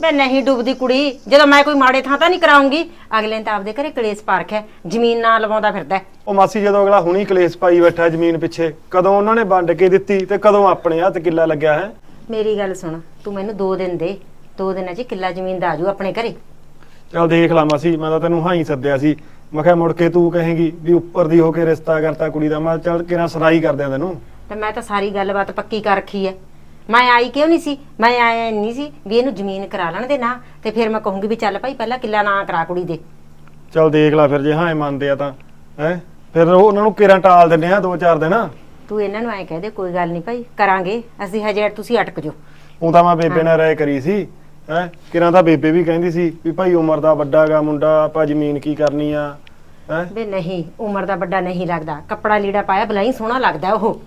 ਮੈਂ ਨਹੀਂ ਡੁੱਬਦੀ ਕੁੜੀ ਜਦੋਂ ਮੈਂ ਕੋਈ ਮਾੜੇ ਥਾਂ ਤਾਂ ਨਹੀਂ ਕਰਾਉਂਗੀ। ਅਗਲੇ ਨੇ ਤਾਂ ਆਪਦੇ ਘਰੇ ਕਲੇਸ਼ ਪਾਰਖ ਹੈ ਜ਼ਮੀਨ ਨਾ ਲਵਾਉਂਦਾ ਫਿਰਦਾ। ਹੈ। ਉਹ ਮਾਸੀ ਜਦੋਂ ਅਗਲਾ ਹੁਣੀ ਕਲੇਸ਼ ਪਾਈ ਬੈਠਾ ਜ਼ਮੀਨ ਪਿੱਛੇ ਕਦੋਂ ਉਹਨਾਂ ਨੇ ਵੰਡ ਕੇ ਦਿੱਤੀ ਤੇ ਕਦੋਂ ਆਪਣੇ ਹੱਥ ਕਿੱਲਾ ਲੱਗਿਆ ਹੈ? ਮੇਰੀ ਗੱਲ ਸੁਣ ਤੂੰ ਮੈਨੂੰ 2 ਦਿਨ ਦੇ 2 ਦਿਨਾਂ 'ਚ ਕਿੱਲਾ ਜ਼ਮੀਨ ਦਾ ਆਜੂ ਆਪਣੇ ਘਰੇ। ਚੱਲ ਦੇਖ ਲਾ ਮਾਸੀ ਮੈਂ ਤਾਂ ਤੈਨੂੰ ਹਾਂ ਹੀ ਸੱਦਿਆ ਸੀ। ਮੈਂ ਕਿਹਾ ਮੁੜ ਕੇ ਤੂੰ ਕਹੇਂਗੀ ਵੀ ਉੱਪਰ ਦੀ ਹੋ ਕੇ ਰਿਸ਼ਤਾ ਕਰਤਾ ਕੁੜੀ ਦਾ। ਮੈਂ ਕਿਹਾ ਚੱਲ ਕਿਰਾਂ ਸਰਾਈ ਕਰ ਦਿਆਂ ਤੈਨੂੰ? ਤੇ ਮੈਂ ਤਾਂ ਸਾਰੀ ਗੱਲਬਾਤ ਪੱਕੀ ਕਰ ਰੱਖੀ ਐ। ਮੈਂ ਆਈ ਕਿਉਂ ਨਹੀਂ ਸੀ? ਮੈਂ ਆਇਆ ਨਹੀਂ ਸੀ ਵੀ ਇਹਨੂੰ ਜ਼ਮੀਨ ਕਰਾ ਲੈਣ ਦੇ ਨਾ ਤੇ ਫਿਰ ਮੈਂ ਕਹੂੰਗੀ ਵੀ ਚੱਲ ਭਾਈ ਪਹਿਲਾਂ ਕਿੱਲਾ ਨਾ ਕਰਾ ਕੁੜੀ ਦੇ। ਚੱਲ ਦੇਖ ਲੈ ਫਿਰ ਜੇ ਹਾਂ ਇਹ ਮੰਨਦੇ ਆ ਤਾਂ ਹੈ? ਫਿਰ ਉਹ ਉਹਨਾਂ ਨੂੰ ਕਿਰਾਂ ਟਾਲ ਦਿੰਨੇ ਆ ਦੋ ਚਾਰ ਦਿਨ। ਤੂੰ ਇਹਨਾਂ ਨੂੰ ਐ ਕਹਿ ਦੇ ਕੋਈ ਗੱਲ ਨਹੀਂ ਭਾਈ ਕਰਾਂਗੇ। ਅਸੀਂ ਹਜੇ ਤੁਸੀਂ ਅਟਕ ਜਾਓ। ਉਹ ਤਾਂ ਮੈਂ ਬੇਬੇ ਨਾਲ ਰਾਏ ਕਰੀ ਸੀ ਹੈ ਕਿਰਾਂ ਤਾਂ ਬੇਬੇ ਵੀ ਕਹਿੰਦੀ ਸੀ ਵੀ ਭਾਈ ਉਮਰ ਦਾ ਵੱਡਾ ਗਾ ਮੁੰਡਾ ਆਪਾਂ ਜ਼ਮੀਨ ਕੀ ਕਰਨੀ ਆ ਹੈ ਵੇ ਨਹੀਂ ਉਮਰ ਦਾ ਵੱਡਾ ਨਹੀਂ ਲੱਗਦਾ ਕੱਪੜਾ ਲੀੜਾ ਪਾਇਆ ਬਲਾਈ ਸੋਹਣਾ ਲੱਗਦਾ ਉਹ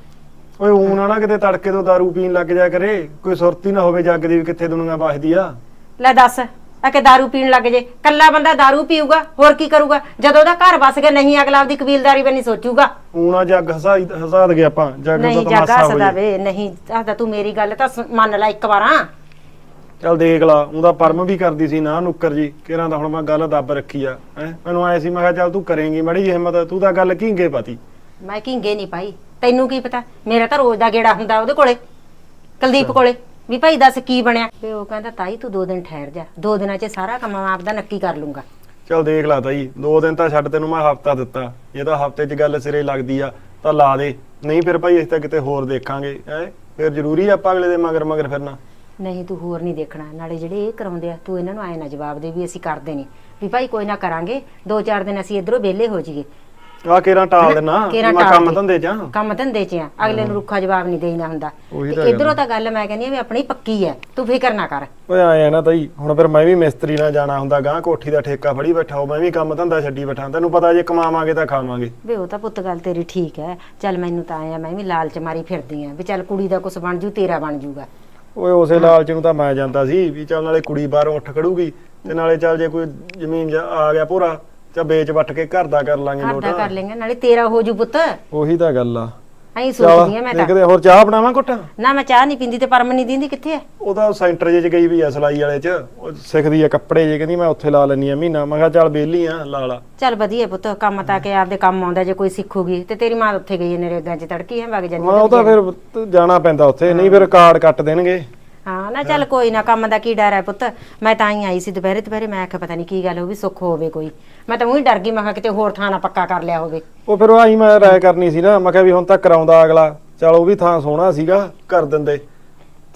ਓਏ ਊਂ ਨਾ ਨਾ ਕਿਤੇ ਤੜਕੇ ਤੋਂ ਦਾਰੂ ਪੀਣ ਲੱਗ ਜਾ ਕਰੇ ਕੋਈ ਸੁਰਤੀ ਨਾ ਹੋਵੇ ਜੱਗ ਦੀ ਵੀ ਕਿੱਥੇ ਦੁਨੀਆ ਵਸਦੀ ਆ ਲੈ ਦੱਸ ਆ ਕਿ दारू ਪੀਣ ਲੱਗ ਜੇ ਕੱਲਾ ਬੰਦਾ दारू ਪੀਊਗਾ ਹੋਰ ਕੀ ਕਰੂਗਾ ਜਦੋਂ ਉਹਦਾ ਘਰ ਵਸ ਗਿਆ ਨਹੀਂ ਅਗਲਾ ਆਪਦੀ ਕਬੀਲਦਾਰੀ ਬਣੀ ਸੋਚੂਗਾ ਊਂ ਨਾ ਜੱਗ ਹਸਾਈ ਹਸਾ ਦਗੇ ਆਪਾਂ ਜੱਗ ਦਾ ਨਹੀਂ ਤਮਾਸ਼ਾ ਜੱਗਾ ਹੋ ਸਦਾ ਜੇ ਵੇ ਨਹੀਂ ਆਦਾ ਤੂੰ ਮੇਰੀ ਗੱਲ ਤਾਂ ਸੁ- ਮੰਨ ਲੈ ਇੱਕ ਵਾਰਾਂ ਚੱਲ ਦੇਖ ਲਾ ਉਹਦਾ ਪਰਮ ਵੀ ਕਰਦੀ ਸੀ ਨਾ ਨੁੱਕਰ ਜੀ। ਕਿਰਾਂ ਦਾ ਹੁਣ ਮੈਂ ਗੱਲ ਦੱਬ ਰੱਖੀ ਆ ਹੈ? ਮੈਨੂੰ ਆਏ ਸੀ ਮੈਂ ਕਿਹਾ ਚੱਲ ਤੂੰ ਕਰੇਂਗੀ ਮੜੀ ਜਿਹੀ ਹਿੰਮਤ ਤੂੰ ਤਾਂ ਗੱਲ ਕੀਂਗੇ ਪਤੀ। ਮੈਂ ਕਿੰਗੇ ਨਹੀਂ ਪਾਈ ਤੈਨੂੰ ਕੀ ਪਤਾ? ਮੇਰਾ ਤਾਂ ਰੋਜ਼ ਦਾ ਗੇੜਾ ਹੁੰਦਾ ਉਹਦੇ ਕੋਲੇ ਕੁਲਦੀਪ ਕੋਲੇ। ਵੀ ਭਾਈ ਦੱਸ ਕੀ ਬਣਿਆ? ਤੇ ਉਹ ਕਹਿੰਦਾ ਤਾਈ ਤੂੰ ਦੋ ਦਿਨ ਠਹਿਰ ਜਾ ਦੋ ਦਿਨਾਂ 'ਚ ਸਾਰਾ ਕੰਮ ਮੈਂ ਆਪਦਾ ਨੱਕੀ ਕਰ ਲੂੰਗਾ। ਚੱਲ ਦੇਖ ਲਾ ਤਾਈ ਦੋ ਦਿਨ ਤਾਂ ਛੱਡ ਤੈਨੂੰ ਮੈਂ ਹਫਤਾ ਦਿੱਤਾ। ਜੇ ਤਾਂ ਹਫ਼ਤੇ 'ਚ ਗੱਲ ਸਿਰੇ ਲੱਗਦੀ ਆ ਤਾਂ ਲਾ ਦੇ। ਨਹੀਂ ਫਿਰ ਭਾਈ ਅਸੀਂ ਤਾਂ ਕਿਤੇ ਹੋਰ ਦੇਖਾਂਗੇ ਹੈ? ਫਿਰ ਜ਼ਰੂਰੀ ਆ ਆਪਾਂ ਅਗਲੇ ਦੇ ਮਗਰ ਮਗਰ ਫਿਰਨਾ। ਨਹੀਂ ਤੂੰ ਹੋਰ ਨਹੀਂ ਦੇਖਣਾ। ਨਾਲੇ ਜਿਹੜੇ ਇਹ ਕਰਾਉਂਦੇ ਆ ਤੂੰ ਇਹਨਾਂ ਨੂੰ ਆਏ ਨਾ ਜਵਾਬ ਦੇ ਵੀ ਅਸੀਂ ਕਰਦੇ ਨਹੀਂ। ਵੀ ਭਾਈ ਕੋਈ ਨਾ ਕਰਾਂਗੇ ਦੋ ਚਾਰ ਦਿਨ ਅਸੀਂ ਇਧਰੋਂ ਵਿਹਲੇ ਹੋ ਜਾਈਏ। ਆ ਕੇਰਾਂ ਟਾਲ ਦੇਣਾ ਕੇਰਾਂ ਮੈਂ ਟਾਲ ਕੰਮ ਦੇ। ਧੰਦੇ। ਕੰਮ ਧੰਦੇ ਚ ਆ ਅਗਲੇ ਨੂੰ ਰੁੱਖਾ ਜਵਾਬ ਨਹੀਂ ਦੇਈਦਾ ਹੁੰਦਾ। ਉਹੀ ਤੇ ਤਾਂ ਇਧਰੋਂ ਤਾਂ ਗੱਲ ਮੈਂ ਕਹਿੰਦੀ ਆ ਵੀ ਆਪਣੀ ਪੱਕੀ ਐ ਤੂੰ ਫਿਕਰ ਨਾ ਕਰ। ਓਏ ਆਏ ਆ ਨਾ ਤਾਈ ਹੁਣ ਫਿਰ ਮੈਂ ਵੀ ਮਿਸਤਰੀ ਨਾਲ ਜਾਣਾ ਹੁੰਦਾ ਗਾਂ ਕੋਠੀ ਦਾ ਠੇਕਾ ਫੜੀ ਬੈਠਾ ਹੋ ਮੈਂ ਵੀ ਕੰਮ ਧੰਦਾ ਛੱਡੀ ਬੈਠਾ। ਤੈਨੂੰ ਪਤਾ ਜੇ ਕਮਾਵਾਂਗੇ ਤਾਂ ਖਾਵਾਂਗੇ। ਵੇ ਉਹ ਤਾਂ ਪੁੱਤ ਗੱਲ ਤੇਰੀ ਠੀਕ ਐ ਚੱਲ ਮੈਨੂੰ ਤਾਂ ਆਇਆ ਮੈਂ ਵੀ ਲਾਲਚ ਮਾਰੀ ਫਿਰਦੀ ਆ ਵੀ ਚੱਲ ਕੁੜੀ ਦਾ ਕੁਛ ਬਣ ਜੂ ਤੇਰਾ ਬਣ ਜੂਗਾ। ਓਏ ਉਸੇ ਲਾਲਚ ਨੂੰ ਤਾਂ ਮੈਂ ਜਾਂਦਾ ਸੀ ਵੀ ਚੱਲ ਨਾਲੇ ਕੁੜੀ ਬਾਹਰੋਂ ਉੱਠ ਖੜੂਗੀ ਤੇ ਨਾਲੇ ਚੱਲ ਜੇ ਕੋਈ ਜ਼ਮੀਨ ਜਾ- ਆ ਗਿਆ ਪੂਰਾ ਚਾ ਵੇਚ ਵੱਟ ਕੇ ਘਰ ਦਾ ਕਰ ਲਾਂਗੇ ਘਰ ਲੋਟ। ਕਰ ਲੇਗਾ ਨਾਲੇ ਤੇਰਾ ਹੋ ਜੂ ਪੁੱਤ। ਉਹੀ ਤਾਂ ਗੱਲ ਆ। ਐਂ ਸੋਚਦੀ ਆ ਮੈਂ ਤਾਂ। ਦੇਖਦੇ ਹੋਰ ਚਾਹ ਬਣਾਵਾਂ ਘੁੱਟ? ਨਾ ਮੈਂ ਚਾਹ ਨਹੀਂ ਪੀਂਦੀ ਤੇ ਪਰਮ ਨਹੀਂ ਦਿੰਦੀ ਕਿੱਥੇ ਐ? ਉਹਦਾ ਸੈਂਟਰ ਜੇ ਚ ਗਈ ਵੀ ਆ ਸਲਾਈ ਵਾਲੇ ਚ। ਉਹ ਸਿੱਖਦੀ ਆ ਕੱਪੜੇ ਜੇ ਕਹਿੰਦੀ ਮੈਂ ਉੱਥੇ ਲਾ ਲੈਣੀ ਆ ਮਹੀਨਾ। ਮੈਂ ਕਿਹਾ ਚੱਲ ਬੇਲੀ ਆ ਲਾ ਲਾ। ਚੱਲ ਵਧੀਆ ਪੁੱਤ ਕੰਮ ਤਾਂ ਕਿ ਆਪਦੇ ਕੰਮ ਆਉਂਦਾ ਜੇ ਕੋਈ ਸਿੱਖੂਗੀ। ਤੇ ਤੇਰੀ ਮਾਂ ਉੱਥੇ ਗਈ ਐ ਨਰੇਗਾ ਚ ਤੜਕੀ ਹੈ ਵਗ ਜਾਂਦੀ ਹਾਂ ਉਹ ਤਾਂ ਫਿਰ ਜਾਣਾ ਪੈਂਦਾ ਉੱਥੇ ਨਹੀਂ ਫਿਰ ਕਾਰਡ ਕੱਟ ਦੇਣਗੇ। ਹਾਂ ਨਾ ਚੱਲ ਕੋਈ ਨਾ ਕੰਮ ਦਾ ਕੀ ਡਰ ਹੈ ਪੁੱਤ? ਮੈਂ ਤਾਂ ਹੀ ਆਈ ਸੀ ਦੁਪਹਿਰੇ ਦੁਪਹਿਰੇ ਮੈਂ ਆਖਿਆ ਪਤਾ ਨਹੀਂ ਕੀ ਗੱਲ ਹੋ ਵੀ ਸੁੱਖ ਹੋਵੇ ਕੋਈ। ਮੈਂ ਤਾਂ ਉਹੀ ਡਰ ਗਈ ਮੈਂ ਕਿਹਾ ਕਿਤੇ ਹੋਰ ਥਾਂ ਨਾ ਪੱਕਾ ਕਰ ਲਿਆ ਹੋਵੇ। ਉਹ ਫਿਰ ਆਈ ਮੈਂ ਰਾਇ ਕਰਨੀ ਸੀ ਨਾ ਮੈਂ ਕਿਹਾ ਵੀ ਹੁਣ ਤਾਂ ਕਰਾਉਂਦਾ ਅਗਲਾ। ਚਲ ਉਹ ਵੀ ਥਾਂ ਸੋਹਣਾ ਸੀਗਾ ਕਰ ਦਿੰਦੇ।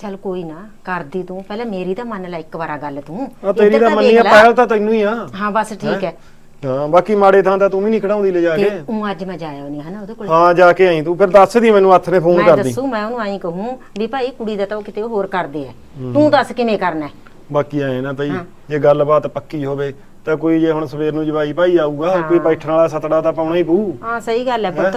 ਚੱਲ ਕੋਈ ਨਾ ਕਰਦੀ ਤੂੰ। ਪਹਿਲਾਂ ਮੇਰੀ ਤਾਂ ਮੰਨ ਲੈ ਇੱਕ ਵਾਰਾ ਗੱਲ ਤੂੰ। ਆ ਤੇਰੀ ਇੱਧਰ ਤਾਂ ਮੰਨੀ ਆ ਲੈ। ਪਹਿਲ ਤਾਂ ਤੈਨੂੰ ਹੀ ਆ। ਹਾਂ ਬਸ ਠੀਕ ਹੈ। ਹਾਂ ਬਾਕੀ ਮਾੜੇ ਥਾਂ ਤਾਂ ਤੂੰ ਵੀ ਨਹੀਂ ਖੜਾਉਂਦੀ ਲੈ ਜਾ ਕੇ। ਤੇ ਉਹ ਅੱਜ ਮੈਂ ਜਾਇਆ ਨਹੀਂ ਹਨਾ ਉਹਦੇ ਕੋਲ। ਹਾਂ ਜਾ ਕੇ ਆਈ ਤੂੰ ਫਿਰ ਦੱਸ ਦੀ ਮੈਨੂੰ ਹੱਥ ਨੇ ਫੋਨ ਮੈਂ ਕਰਦੀ। ਦੱਸੂ ਮੈਂ ਉਹਨੂੰ ਆਈ ਕਹੂੰ ਵੀ ਭਾਈ ਕੁੜੀ ਦਾ ਤਾਂ ਉਹ ਕਿਤੇ ਹੋਰ ਕਰਦੇ ਆ। ਤੂੰ ਦੱਸ ਕਿਵੇਂ ਕਰਨਾ ਹੈ? ਬਾਕੀ ਆਏ ਨਾ ਤਈ ਜੇ ਗੱਲਬਾਤ ਪੱਕੀ ਹੋਵੇ ਤਾਂ ਕੋਈ ਜੇ ਹੁਣ ਸਵੇਰ ਨੂੰ ਜਵਾਈ ਭਾਈ ਆਊਗਾ ਕੋਈ ਬੈਠਣ ਵਾਲਾ ਸਤੜਾ ਤਾਂ ਪਾਉਣਾ ਹੀ ਪਊ। ਹਾਂ ਸਹੀ ਗੱਲ ਹੈ? ਪੁੱਤ।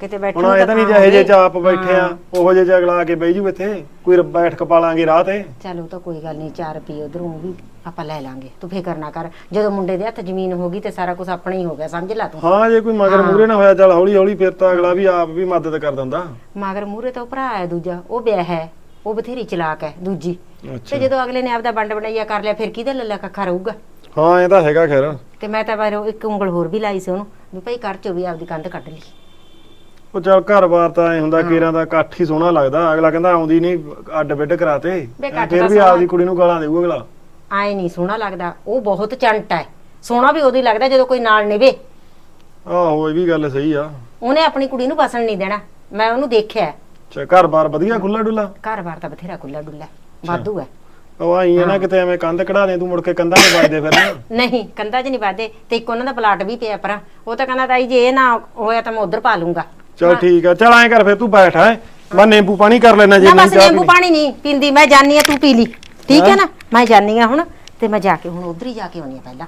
ਕਿਤੇ ਬੈਠਣ ਹੁਣ ਇਹ ਤਾਂ ਨਹੀਂ ਜਿਹੇ ਜੇ। ਚਾਪ ਬੈਠੇ ਆ ਉਹੋ ਜੇ ਅਗਲਾ ਕੇ ਬਹਿ ਜੂ ਇੱਥੇ ਕੋਈ ਬੈਠ ਕੇ ਪਾਲਾਂਗੇ ਰਾਹ ਤੇ। ਚੱਲ ਤਾਂ ਕੋਈ ਗੱਲ ਨਹੀਂ 4 ਰੁਪਏ ਉਧਰੋਂ ਵੀ ਆਪਾਂ ਲੈ ਲਾਂਗੇ ਤੂੰ ਫਿਕਰ ਨਾ ਕਰ। ਜਦੋਂ ਮੁੰਡੇ ਦੇ ਹੱਥ ਜ਼ਮੀਨ ਹੋ ਗਈ ਤੇ ਸਾਰਾ ਕੁਝ ਆਪਣਾ ਹੀ ਹੋ ਗਿਆ ਸਮਝ ਲੈ ਤੂੰ? ਹਾਂ ਜੇ ਕੋਈ ਮਗਰ ਮੂਰੇ ਨਾ ਹੋਇਆ ਚੱਲ ਹੌਲੀ ਹੌਲੀ ਫਿਰ ਤਾਂ ਅਗਲਾ ਵੀ ਆਪ ਵੀ ਮਦਦ ਕਰ ਦਿੰਦਾ। ਮਗਰ ਮੂਰੇ ਤਾਂ ਉਹ ਭਰਾ ਹੈ ਦੂਜਾ ਉਹ ਵਿਆਹ ਹੈ ਉਹ ਬਥੇਰੀ ਚਲਾਕ ਹੈ ਦੂਜੀ। ਤੇ ਜਦੋਂ ਅਗਲੇ ਨੇ ਆਪਦਾ ਵੰਡ ਬਣਾਈਆ ਕਰ ਲਿਆ ਫਿਰ ਕਿਹਦਾ ਲੱਲਾ ਕੱਖਾ ਰਹੂਗਾ? ਹਾਂ ਇਹ ਤਾਂ ਹੈਗਾ ਖੈਰ। ਤੇ ਮੈਂ ਤਾਂ ਬਾਹਰੋਂ ਇੱਕ ਉਂਗਲ ਹੋਰ ਵੀ ਲਾਈ ਸੀ ਉਹਨੂੰ ਵੀ ਭਾਈ ਘਰ ਚੋਂ ਵੀ ਆਪਦੀ ਕੰਧ ਕੱਢ ਲਈ। ਉਹ ਚੱਲ ਘਰ-ਬਾਰ ਤਾਂ ਐ ਹੁੰਦਾ ਕੇਰਾਂ ਦਾ ਇਕੱਠ ਹੀ ਸੋਹਣਾ ਲੱਗਦਾ। ਅਗਲਾ ਕਹਿੰਦਾ ਆਉਂਦੀ ਨਹੀਂ ਅੱਡ ਬਿੱਡ ਕਰਾਤੇ। ਇਕੱਠ ਫਿਰ ਤਾਂ ਵੀ। ਆਪਦੀ ਕੁੜੀ ਨੂੰ ਗਾਲਾਂ ਦੇਊ ਅਗਲਾ। ਆਏ ਨਹੀਂ ਸੋਹਣਾ ਲੱਗਦਾ। ਉਹ ਬਹੁਤ ਚੰਟ ਹੈ ਸੋਹਣਾ ਵੀ ਹੀ ਲੱਗਦਾ ਜਦੋਂ ਕੋਈ ਨਾਲ ਨਿਵੇ। ਆਹੋ ਇਹ ਵੀ ਗੱਲ ਸਹੀ ਆ। ਉਹਨੇ ਆਪਣੀ ਕੁੜੀ ਨੂੰ ਬਸਣ ਨਹੀਂ ਦੇਣਾ। ਮੈਂ ਉਹਨੂੰ ਦੇਖਿਆ। ਹੈ। ਚਾ ਘਰ-ਬਾਰ ਵਧੀਆ ਖੁੱਲਾ ਡੁੱਲਾ ਘਰ-ਬਾਰ ਤਾਂ ਬਥੇਰਾ ਖੁੱਲਾ ਡੁੱਲਾ ਵਾਧੂ ਹੈ ਉਹ ਆਈ ਹੈ ਨਾ ਕਿਤੇ ਐਵੇਂ ਕੰਧ ਕਢਾ ਦੇ ਤੂੰ ਮੁੜ ਕੇ ਕੰਧਾਂ 'ਤੇ ਵੱਜਦੇ ਫਿਰ ਨਾ ਨਹੀਂ ਕੰਧਾਂ 'ਚ ਨਹੀਂ ਵਾਦੇ ਤੇ ਇੱਕ ਉਹਨਾਂ ਦਾ ਪਲਾਟ ਵੀ ਪਿਆ ਪਰਾਂ। ਉਹ ਤਾਂ ਕਹਿੰਦਾ ਤਾਈ ਜੇ ਇਹ ਨਾ ਹੋਇਆ ਤਾਂ ਮੈਂ ਉਧਰ ਪਾ ਲੂੰਗਾ। ਚਲ ਠੀਕ ਆ ਚਲ ਐਂ ਕਰ ਫਿਰ ਤੂੰ ਬੈਠ ਹੈ। ਮੈਂ ਨਿੰਬੂ ਪਾਣੀ ਕਰ ਲੈਣਾ ਜੇ ਨਾ ਨਹੀਂ ਬਸ ਚਾਹ ਨਿੰਬੂ ਪੀਣੀ। ਪਾਣੀ ਨਹੀਂ ਪੀਂਦੀ ਮੈਂ ਜਾਨੀ ਆ ਤੂੰ ਪੀ ਲਈ। ਠੀਕ ਹੈ ਨਾ? ਮੈਂ ਜਾਨੀ ਆ ਹੁਣ ਤੇ ਮੈਂ ਜਾ ਕੇ ਹੁਣ ਉਧਰ ਹੀ ਜਾ ਕੇ ਆਉਣੀ ਆ ਪਹਿਲਾਂ।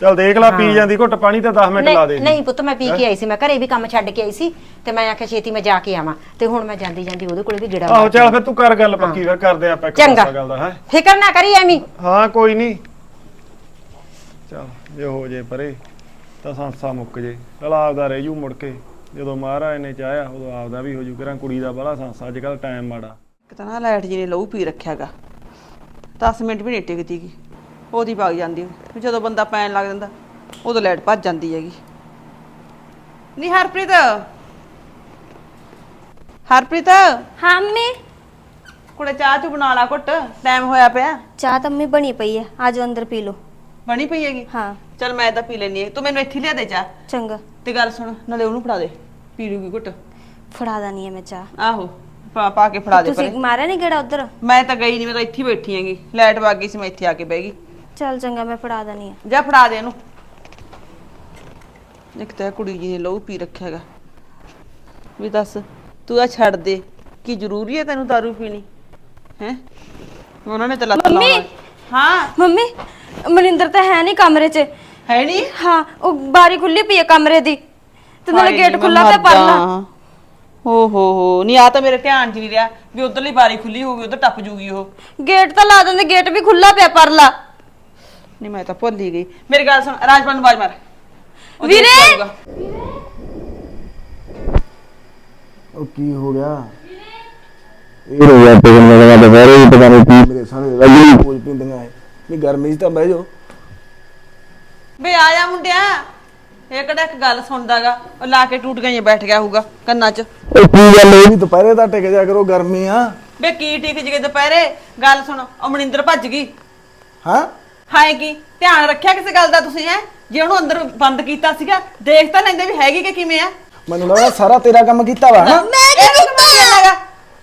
ਚਲ ਦੇਖ ਲੈ ਪੀ ਜਾਂਦੀ ਘੁੱਟ ਪਾਣੀ ਤਾਂ 10 ਮਿੰਟ ਲਾ ਦੇ। ਨਹੀਂ ਨਹੀਂ ਪੁੱਤ ਮੈਂ ਪੀ ਕੇ ਆਈ ਸੀ ਮੈਂ ਘਰੇ ਵੀ ਕੰਮ ਛੱਡ ਕੇ ਆਈ ਸੀ ਤੇ ਮੈਂ ਆਖਿਆ ਛੇਤੀ ਮੈਂ ਜਾ ਕੇ ਆਵਾਂ। ਤੇ ਹੁਣ ਮੈਂ ਜਾਂਦੀ ਜਾਂਦੀ ਉਹਦੇ ਕੋਲੇ ਵੀ ਗੇੜਾ ਆਹੋ ਮਾਰ ਚੱਲ ਫਿਰ ਤੂੰ ਕਰ ਗੱਲ ਪੱਕੀ ਫਿਰ ਕਰਦੇ ਆਪਾਂ ਇੱਕ ਚੰਗਾ। ਪਾਸਾ ਗੱਲ ਦਾ ਹੈ? ਫਿਕਰ ਨਾ ਕਰੀ ਐਵੇਂ। ਹਾਂ ਕੋਈ ਨਹੀਂ। ਚਲ ਜੇ ਹੋ ਜੇ ਪਰੇ ਤਾਂ ਸੰਸਾ ਮੁੱਕ ਜੇ। ਚਲ ਆਪਦਾ ਰਹਿ ਜੂ ਮੁੜ ਕੇ। ਜਦੋਂ ਮਹਾਰਾਜ ਨੇ ਚਾਹਿਆ ਉਦੋਂ ਆਪਦਾ ਵੀ ਹੋ ਜੂ ਕਰਾਂ ਕੁੜੀ ਦਾ ਬੜਾ ਸੰਸਾ ਅੱਜ ਕੱਲ ਟਾਈਮ ਮਾੜਾ। ਇੱਕ ਤਾਂ ਨਾ ਲਾਈਟ ਜੀ ਨੇ ਲਹੂ ਪੀ ਰੱਖਿਆਗਾ। 10 ਮਿੰਟ ਵੀ ਨਹੀਂ ਟਿਕਦੀ ਗੀ। ਉਹਦੀ ਵਗ ਜਾਂਦੀ ਵੀ ਜਦੋਂ ਬੰਦਾ ਪੈਣ ਲੱਗ ਜਾਂਦਾ ਉਦੋਂ ਲਾਈਟ ਭੱਜ ਜਾਂਦੀ ਹੈਗੀ। ਨਹੀਂ ਹਰਪ੍ਰੀਤ! ਹਰਪ੍ਰੀਤ! ਹਾਂ ਮੰਮੀ? ਕੁੜੇ ਚਾਹ ਚੂ ਬਣਾ ਲਾ ਘੁੱਟ। ਟਾਈਮ ਹੋਇਆ ਪਿਆ। ਚਾਹ ਤਾਂ ਮੰਮੀ ਬਣੀ ਪਈ ਹੈ ਆਜੋ ਅੰਦਰ ਪੀ ਲਓ। ਬਣੀ ਪਈ ਹੈਗੀ? ਹਾਂ। ਚਲ ਮੈਂ ਤਾਂ ਪੀ ਲੈਣੀ ਹੈ ਤੂੰ ਮੈਨੂੰ ਇੱਥੇ ਲਿਆ ਦੇ ਚਾਹ। ਚੰਗਾ। ਤੇ ਗੱਲ ਸੁਣ ਨਾਲੇ ਉਹਨੂੰ ਫੜਾ ਦੇ। ਪੀ ਲੂਗੀ ਘੁੱਟ। ਫੜਾ ਦਾਨੀ ਹੈ ਮੈਂ ਚਾਹ। ਆਹੋ ਪਾ ਪਾ ਕੇ ਫੜਾ ਦੇ ਤੁਸੀਂ ਪਰੇ। ਮਾਰਿਆ ਨਹੀਂ ਗੇੜਾ ਉਧਰ? ਮੈਂ ਤਾਂ ਗਈ ਨਹੀਂ ਮੈਂ ਤਾਂ ਇੱਥੇ ਹੀ ਬੈਠੀ ਹੈਗੀ। ਲਾਈਟ ਵਗ ਗਈ ਸੀ ਮੈਂ ਇੱਥੇ ਆ ਕੇ ਬਹਿ ਗਈ। ਚੱਲ ਚੰਗਾ ਮੈਂ ਫੜਾ ਦਾਨੀ ਹੈ ਜਾ ਫੜਾ ਦੇ ਇਹਨੂੰ। ਇੱਕ ਤਾਂ ਇਹ ਕੁੜੀ ਜੀ ਨੇ ਲਹੂ ਪੀ ਰੱਖਿਆ ਹੈਗਾ। ਵੀ ਦੱਸ ਤੂੰ ਆ ਛੱਡ ਦੇ। ਕੀ ਜ਼ਰੂਰੀ ਹੈ ਤੈਨੂੰ ਦਾਰੂ ਪੀਣੀ? ਹੈ? ਉਹਨਾਂ ਨੇ ਤਾਂ ਲੱਤ ਮੰਮੀ! ਲਾਉਣਾ। ਹਾਂ? ਮੰਮੀ ਮਨਿੰਦਰ ਤਾਂ ਹੈ ਨਹੀਂ ਕਮਰੇ 'ਚ। ਹੈ ਨਹੀਂ ਹਾਂ ਉਹ ਬਾਰੀ ਖੁੱਲੀ ਪਈ ਹੈ ਕਮਰੇ ਦੀ। ਤੇ ਨਾਲੇ ਗੇਟ ਖੁੱਲਾ ਪਿਆ ਪਰਲਾ ਓ ਹੋ ਹੋ ਨਹੀਂ ਆ ਤਾਂ ਮੇਰੇ ਧਿਆਨ 'ਚ ਨਹੀਂ ਰਿਹਾ ਵੀ ਉਧਰਲੀ ਬਾਰੀ ਖੁੱਲੀ ਹੋਊਗੀ ਉਧਰ ਟੱਪ ਜੂਗੀ ਉਹ। ਗੇਟ ਤਾਂ ਲਾ ਦਿੰਦੇ ਗੇਟ ਵੀ ਖੁੱਲਾ ਪਿਆ ਪਰਲਾ। ਨਹੀਂ ਮੈਂ ਤਾਂ ਭੁੱਲ ਹੀ ਗਈ। ਮੇਰੀ ਗੱਲ ਸੁਣ ਰਾਜਪਾਲ ਨੂੰ ਆਵਾਜ਼ ਮਾਰ। ਉਹ ਦੇਖ ਵੀਰੇ! ਕੇ ਆਊਗਾ। ਉਹ ਕੀ ਹੋ ਗਿਆ? ਇਹ ਰੋਇਆ ਤੇ ਮੈਂ ਕਹਿੰਦਾ ਦੁਪਹਿਰੇ ਹੀ ਪਤਾ ਨਹੀਂ ਕੀ। ਮੇਰੇ ਸਾਰੇ ਰਜੂ ਪੂਜ ਪਿੰਦੀਆਂ ਹੈ ਨਹੀਂ ਗਰਮੀ 'ਚ ਤਾਂ ਬਹਿ ਜਾਓ। ਵੇ ਆ ਜਾ ਮੁੰਡਿਆ। ਇਹ ਕਿਹੜਾ ਇੱਕ ਗੱਲ ਸੁਣਦਾਗਾ ਉਹ ਲਾ ਕੇ ਟੂਟ ਗਈਆਂ ਬੈਠ ਗਿਆ ਹੋਊਗਾ ਕੰਨਾਂ 'ਚ। ਉਹ ਕੀ ਗੱਲ ਇਹ ਵੀ ਦੁਪਹਿਰੇ ਦਾ ਟਿਕ ਜਾ ਕਰੋ ਗਰਮੀ ਆ। ਵੇ ਕੀ ਟਿਕ ਜਗੇ ਦੁਪਹਿਰੇ? ਗੱਲ ਸੁਣ ਉਹ ਮਨਿੰਦਰ ਭੱਜ ਗਈ। ਹਾਂ? ਹਾਏ ਕੀ ਧਿਆਨ ਰੱਖਿਆ ਕਿਸੇ ਗੱਲ ਦਾ ਤੁਸੀਂ ਹੈ? ਜੇ ਉਹਨੂੰ ਅੰਦਰ ਬੰਦ ਕੀਤਾ ਸੀਗਾ ਦੇਖ ਤਾਂ ਲੈਂਦੇ ਵੀ ਹੈਗੀ ਕਿ ਕਿਵੇਂ ਆ। ਮੈਨੂੰ ਲੱਗਦਾ ਸਾਰਾ ਤੇਰਾ ਕੰਮ ਕੀਤਾ ਵਾ ਹਾਂ ਮੈਂ ਕੀ ਕੀਤਾ?